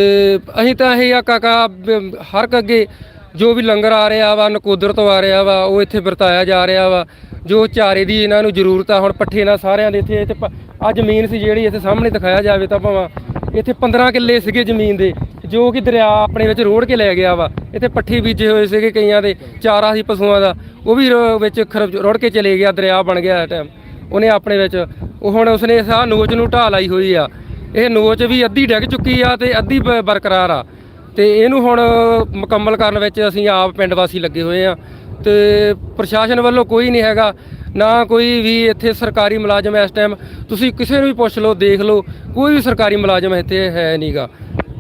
ਅਸੀਂ ਤਾਂ ਇਹ ਆ, ਕਾਕਾ ਹਰ ਇੱਕ ਅੱਗੇ ਜੋ ਵੀ ਲੰਗਰ ਆ ਰਿਹਾ ਵਾ, ਨਕੋਦਰ ਤੋਂ ਆ ਰਿਹਾ ਵਾ, ਉਹ ਇੱਥੇ ਵਰਤਾਇਆ ਜਾ ਰਿਹਾ ਵਾ। ਜੋ ਚਾਰੇ ਦੀ ਇਹਨਾਂ ਨੂੰ ਜ਼ਰੂਰਤ ਆ, ਹੁਣ ਪੱਠੇ ਨਾਲ ਸਾਰਿਆਂ ਦੇ ਇੱਥੇ ਇੱਥੇ ਪ- ਆਹ ਜ਼ਮੀਨ ਸੀ ਜਿਹੜੀ ਇੱਥੇ ਸਾਹਮਣੇ ਦਿਖਾਇਆ ਜਾਵੇ ਤਾਂ ਭਾਵਾਂ, ਇੱਥੇ 15 ਕਿੱਲੇ ਸੀਗੇ ਜ਼ਮੀਨ ਦੇ, ਜੋ ਕਿ ਦਰਿਆ ਆਪਣੇ ਵਿੱਚ ਰੋੜ ਕੇ ਲੈ ਗਿਆ ਵਾ। ਇੱਥੇ ਪੱਠੇ ਬੀਜੇ ਹੋਏ ਸੀਗੇ ਕਈਆਂ ਦੇ, ਚਾਰਾ ਸੀ ਪਸ਼ੂਆਂ ਦਾ, ਉਹ ਵੀ ਰੋ- ਵਿੱਚ ਖਰ- ਰੋੜ ਕੇ ਚਲੇ ਗਿਆ, ਦਰਿਆ ਬਣ ਗਿਆ ਟਾਈਮ ਉਹਨੇ ਆਪਣੇ ਵਿੱਚ, ਉਹ ਹੁਣ ਉਸਨੇ ਇਸ ਆਹ ਨੋਚ ਨੂੰ ਢਾਹ ਲਾਈ ਹੋਈ ਆ। ਇਹ ਨੋਚ ਵੀ ਅੱਧੀ ਡਿੱਗ ਚੁੱਕੀ ਆ ਤੇ ਅੱਧੀ ਬ- ਬਰਕਰਾਰ ਆ। ਤੇ ਇਹਨੂੰ ਹੁਣ ਮੁਕੰਮਲ ਕਰਨ ਵਿੱਚ ਅਸੀਂ ਆਪ ਪਿੰਡ ਵਾਸੀ ਲੱਗੇ ਹੋਏ ਆ। ਤੇ ਪ੍ਰਸ਼ਾਸਨ ਵੱਲੋਂ ਕੋਈ ਨਹੀਂ ਹੈਗਾ ਨਾ ਕੋਈ ਵੀ ਇੱਥੇ ਸਰਕਾਰੀ ਮੁਲਾਜ਼ਮ ਇਸ ਟਾਈਮ ਤੁਸੀਂ ਕਿਸੇ ਨੂੰ ਵੀ ਪੁੱਛ ਲਓ ਦੇਖ ਲਓ ਕੋਈ ਵੀ ਸਰਕਾਰੀ ਮੁਲਾਜ਼ਮ ਇੱਥੇ ਹੈ ਨਹੀਂਗਾ।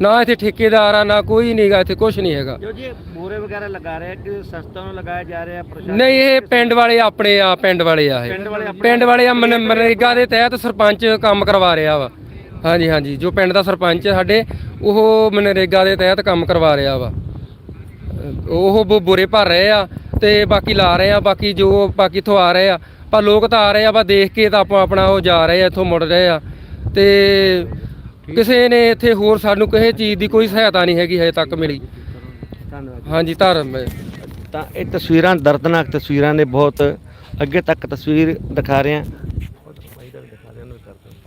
ਨਾ ਇੱਥੇ ਠੇਕੇਦਾਰ ਆ ਨਾ ਕੋਈ ਨਹੀਂਗਾ ਇੱਥੇ ਕੁਝ ਨਹੀਂ ਹੈਗਾ। ਜੋ ਜੀ ਬੋਰੇ ਵਗੈਰਾ ਲਗਾ ਰਹੇ ਕਿ ਸਸਤਾ ਨੂੰ ਲਗਾਇਆ ਜਾ ਰਿਹਾ ਪ੍ਰਸ਼ਾਸਨ? ਨਹੀਂ ਇਹ ਪਿੰਡ ਵਾਲੇ ਆਪਣੇ ਆ ਪਿੰਡ ਵਾਲੇ ਆ ਇਹ। ਪਿੰਡ ਵਾਲੇ ਆਪਣੇ- ਪਿੰਡ ਵਾਲੇ ਆ ਮਨ- ਮਨਰੇਗਾ ਦੇ ਤਹਿਤ ਸਰਪੰਚ ਕੰਮ ਕਰਵਾ ਰਿਹਾ ਵਾ। ਹਾਂਜੀ ਹਾਂਜੀ। ਜੋ ਪਿੰਡ ਦਾ ਸਰਪੰਚ ਹੈ ਸਾਡੇ ਉਹ ਮਨਰੇਗਾ ਦੇ ਤਹਿਤ ਕੰਮ ਕਰਵਾ ਰਿਹਾ ਵਾ। ਉਹ ਬ- ਬੁਰੇ ਭਰ ਰਹੇ ਆ ਤੇ ਬਾਕੀ ਲਾ ਰਹੇ ਆ ਬਾਕੀ ਜੋ ਬਾਕੀ ਇੱਥੋਂ ਆ ਰਹੇ ਆ। ਪਰ ਲੋਕ ਤਾਂ ਆ ਰਹੇ ਆ ਬਾ ਦੇਖ ਕੇ ਤਾਂ ਆਪਾਂ ਆਪਣਾ ਉਹ ਜਾ ਰਹੇ ਆ ਇੱਥੋਂ ਮੁੜ ਰਹੇ ਆ। ਤੇ ਕਿਸੇ ਨੇ ਇੱਥੇ ਹੋਰ ਸਾਨੂੰ ਕਿਸੇ ਚੀਜ਼ ਦੀ ਕੋਈ ਸਹਾਇਤਾ ਨਹੀਂ ਹੈਗੀ ਹਜੇ ਤੱਕ ਮਿਲੀ। ਧੰਨਵਾਦ। ਹਾਂਜੀ ਧਰਮ ਤਾਂ ਇਹ ਤਸਵੀਰਾਂ ਦਰਦਨਾਕ ਤਸਵੀਰਾਂ ਨੇ ਬਹੁਤ ਅੱਗੇ ਤੱਕ ਤਸਵੀਰ ਦਿਖਾ ਰਹੇ ਆ।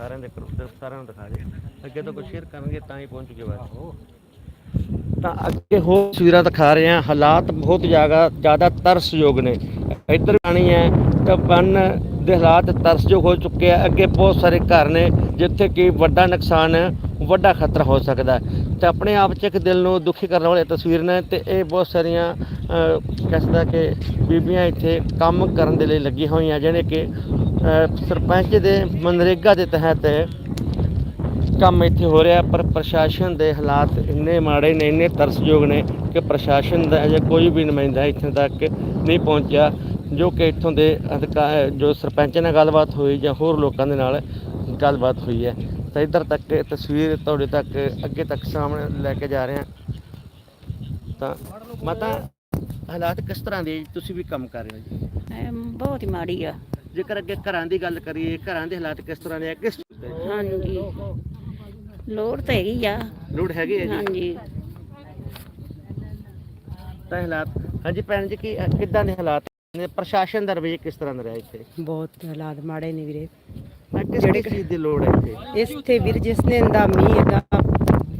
ਸਾਰਿਆਂ ਦੇ ਕਰੋ ਤੇ ਸਾਰਿਆਂ ਨੂੰ ਦਿਖਾ ਰਹੇ ਅੱਗੇ ਤੋਂ ਕੋਈ ਸ਼ੇਅਰ ਕਰਨਗੇ ਤਾਂ ਹੀ ਪਹੁੰਚੂਗੇ ਬਾਅਦ ਤਾਂ ਅੱਗੇ ਹੋਰ ਤਸਵੀਰਾਂ ਦਿਖਾ ਰਹੇ ਹਾਂ। ਹਾਲਾਤ ਬਹੁਤ ਜ਼ਿਆਦਾ ਜ਼ਿਆਦਾ ਤਰਸਯੋਗ ਨੇ। ਇੱਧਰ ਆਣੀ ਹੈ ਤਾਂ ਬੰਨ ਦੇ ਹਾਲਾਤ ਤਰਸਯੋਗ ਹੋ ਚੁੱਕੇ ਆ। ਅੱਗੇ ਬਹੁਤ ਸਾਰੇ ਘਰ ਨੇ ਜਿੱਥੇ ਕਿ ਵੱਡਾ ਨੁਕਸਾਨ ਵੱਡਾ ਖਤਰਾ ਹੋ ਸਕਦਾ ਹੈ। ਤੇ ਆਪਣੇ ਆਪ 'ਚ ਇੱਕ ਦਿਲ ਨੂੰ ਦੁਖੀ ਕਰਨ ਵਾਲੀ ਤਸਵੀਰ ਨੇ ਤੇ ਇਹ ਬਹੁਤ ਸਾਰੀਆਂ ਅਹ, ਕਹਿ ਸਕਦਾ ਕਿ ਬੀਬੀਆਂ ਇੱਥੇ ਕੰਮ ਕਰਨ ਦੇ ਲਈ ਲੱਗੀਆਂ ਹੋਈਆਂ ਜਿਹੜੇ ਕਿ ਸਰਪੰਚ ਦੇ ਮਨਰੇਗਾ ਦੇ ਤਹਿਤ ਕੰਮ ਇੱਥੇ ਹੋ ਰਿਹਾ ਪਰ ਪ੍ਰਸ਼ਾਸਨ ਦੇ ਹਾਲਾਤ ਇੰਨੇ ਮਾੜੇ ਨੇ ਇੰਨੇ ਤਰਸਯੋਗ ਨੇ ਕਿ ਪ੍ਰਸ਼ਾਸਨ ਦਾ ਅਜੇ ਕੋਈ ਵੀ ਨੁਮਾਇੰਦਾ ਇੱਥੇ ਤੱਕ ਨਹੀਂ ਪਹੁੰਚਿਆ ਜੋ ਕਿ ਇੱਥੋਂ ਦੇ ਅਧਿਕਾਰ ਜੋ ਸਰਪੰਚ ਨਾਲ ਗੱਲਬਾਤ ਹੋਈ ਜਾਂ ਹੋਰ ਲੋਕਾਂ ਦੇ ਨਾਲ ਗੱਲਬਾਤ ਹੋਈ ਹੈ। ਤਾਂ ਇੱਧਰ ਤੱਕ ਤਸਵੀਰ ਤੁਹਾਡੇ ਤੱਕ ਅੱਗੇ ਤੱਕ ਸਾਹਮਣੇ ਲੈ ਕੇ ਜਾ ਰਹੇ ਹਾਂ। ਤਾਂ ਮਾਤਾ ਹਾਲਾਤ ਕਿਸ ਤਰ੍ਹਾਂ ਦੇ? ਤੁਸੀਂ ਵੀ ਕੰਮ ਕਰ ਰਹੇ ਹੋ ਜੀ। ਬਹੁਤ ਹੀ ਮਾੜੀ ਆ। ਜੇਕਰ ਅੱਗੇ ਘਰਾਂ ਦੀ ਗੱਲ ਕਰੀਏ ਘਰਾਂ ਦੇ ਹਾਲਾਤ ਕਿਸ ਤਰ੍ਹਾਂ ਦੇ ਆ? ਕਿਸ ਹਾਂਜੀ। ਲੋੜ ਤਾਂ ਹੈਗੀ ਆ। ਲੋੜ ਹੈਗੀ ਹੈ ਜੀ? ਹਾਂਜੀ। ਤਾਂ ਹਾਲਾਤ ਹਾਂਜੀ ਭੈਣ ਜੀ ਕੀ ਕਿੱਦਾਂ ਦੇ ਹਾਲਾਤ ਨੇ? ਪ੍ਰਸ਼ਾਸਨ ਦਾ ਰਵੱਈਆ ਕਿਸ ਤਰ੍ਹਾਂ ਦਾ ਰਿਹਾ ਇੱਥੇ? ਬਹੁਤ ਹਾਲਾਤ ਮਾੜੇ ਨੇ ਵੀਰੇ। ਆਹ ਕਿਸ ਕਿਸ ਚੀਜ਼ ਦੀ ਲੋੜ ਹੈ ਇੱਥੇ? ਇੱਥੇ ਵੀਰ ਜਿਸ ਦਿਨ ਦਾ ਮੀਂਹ ਦਾ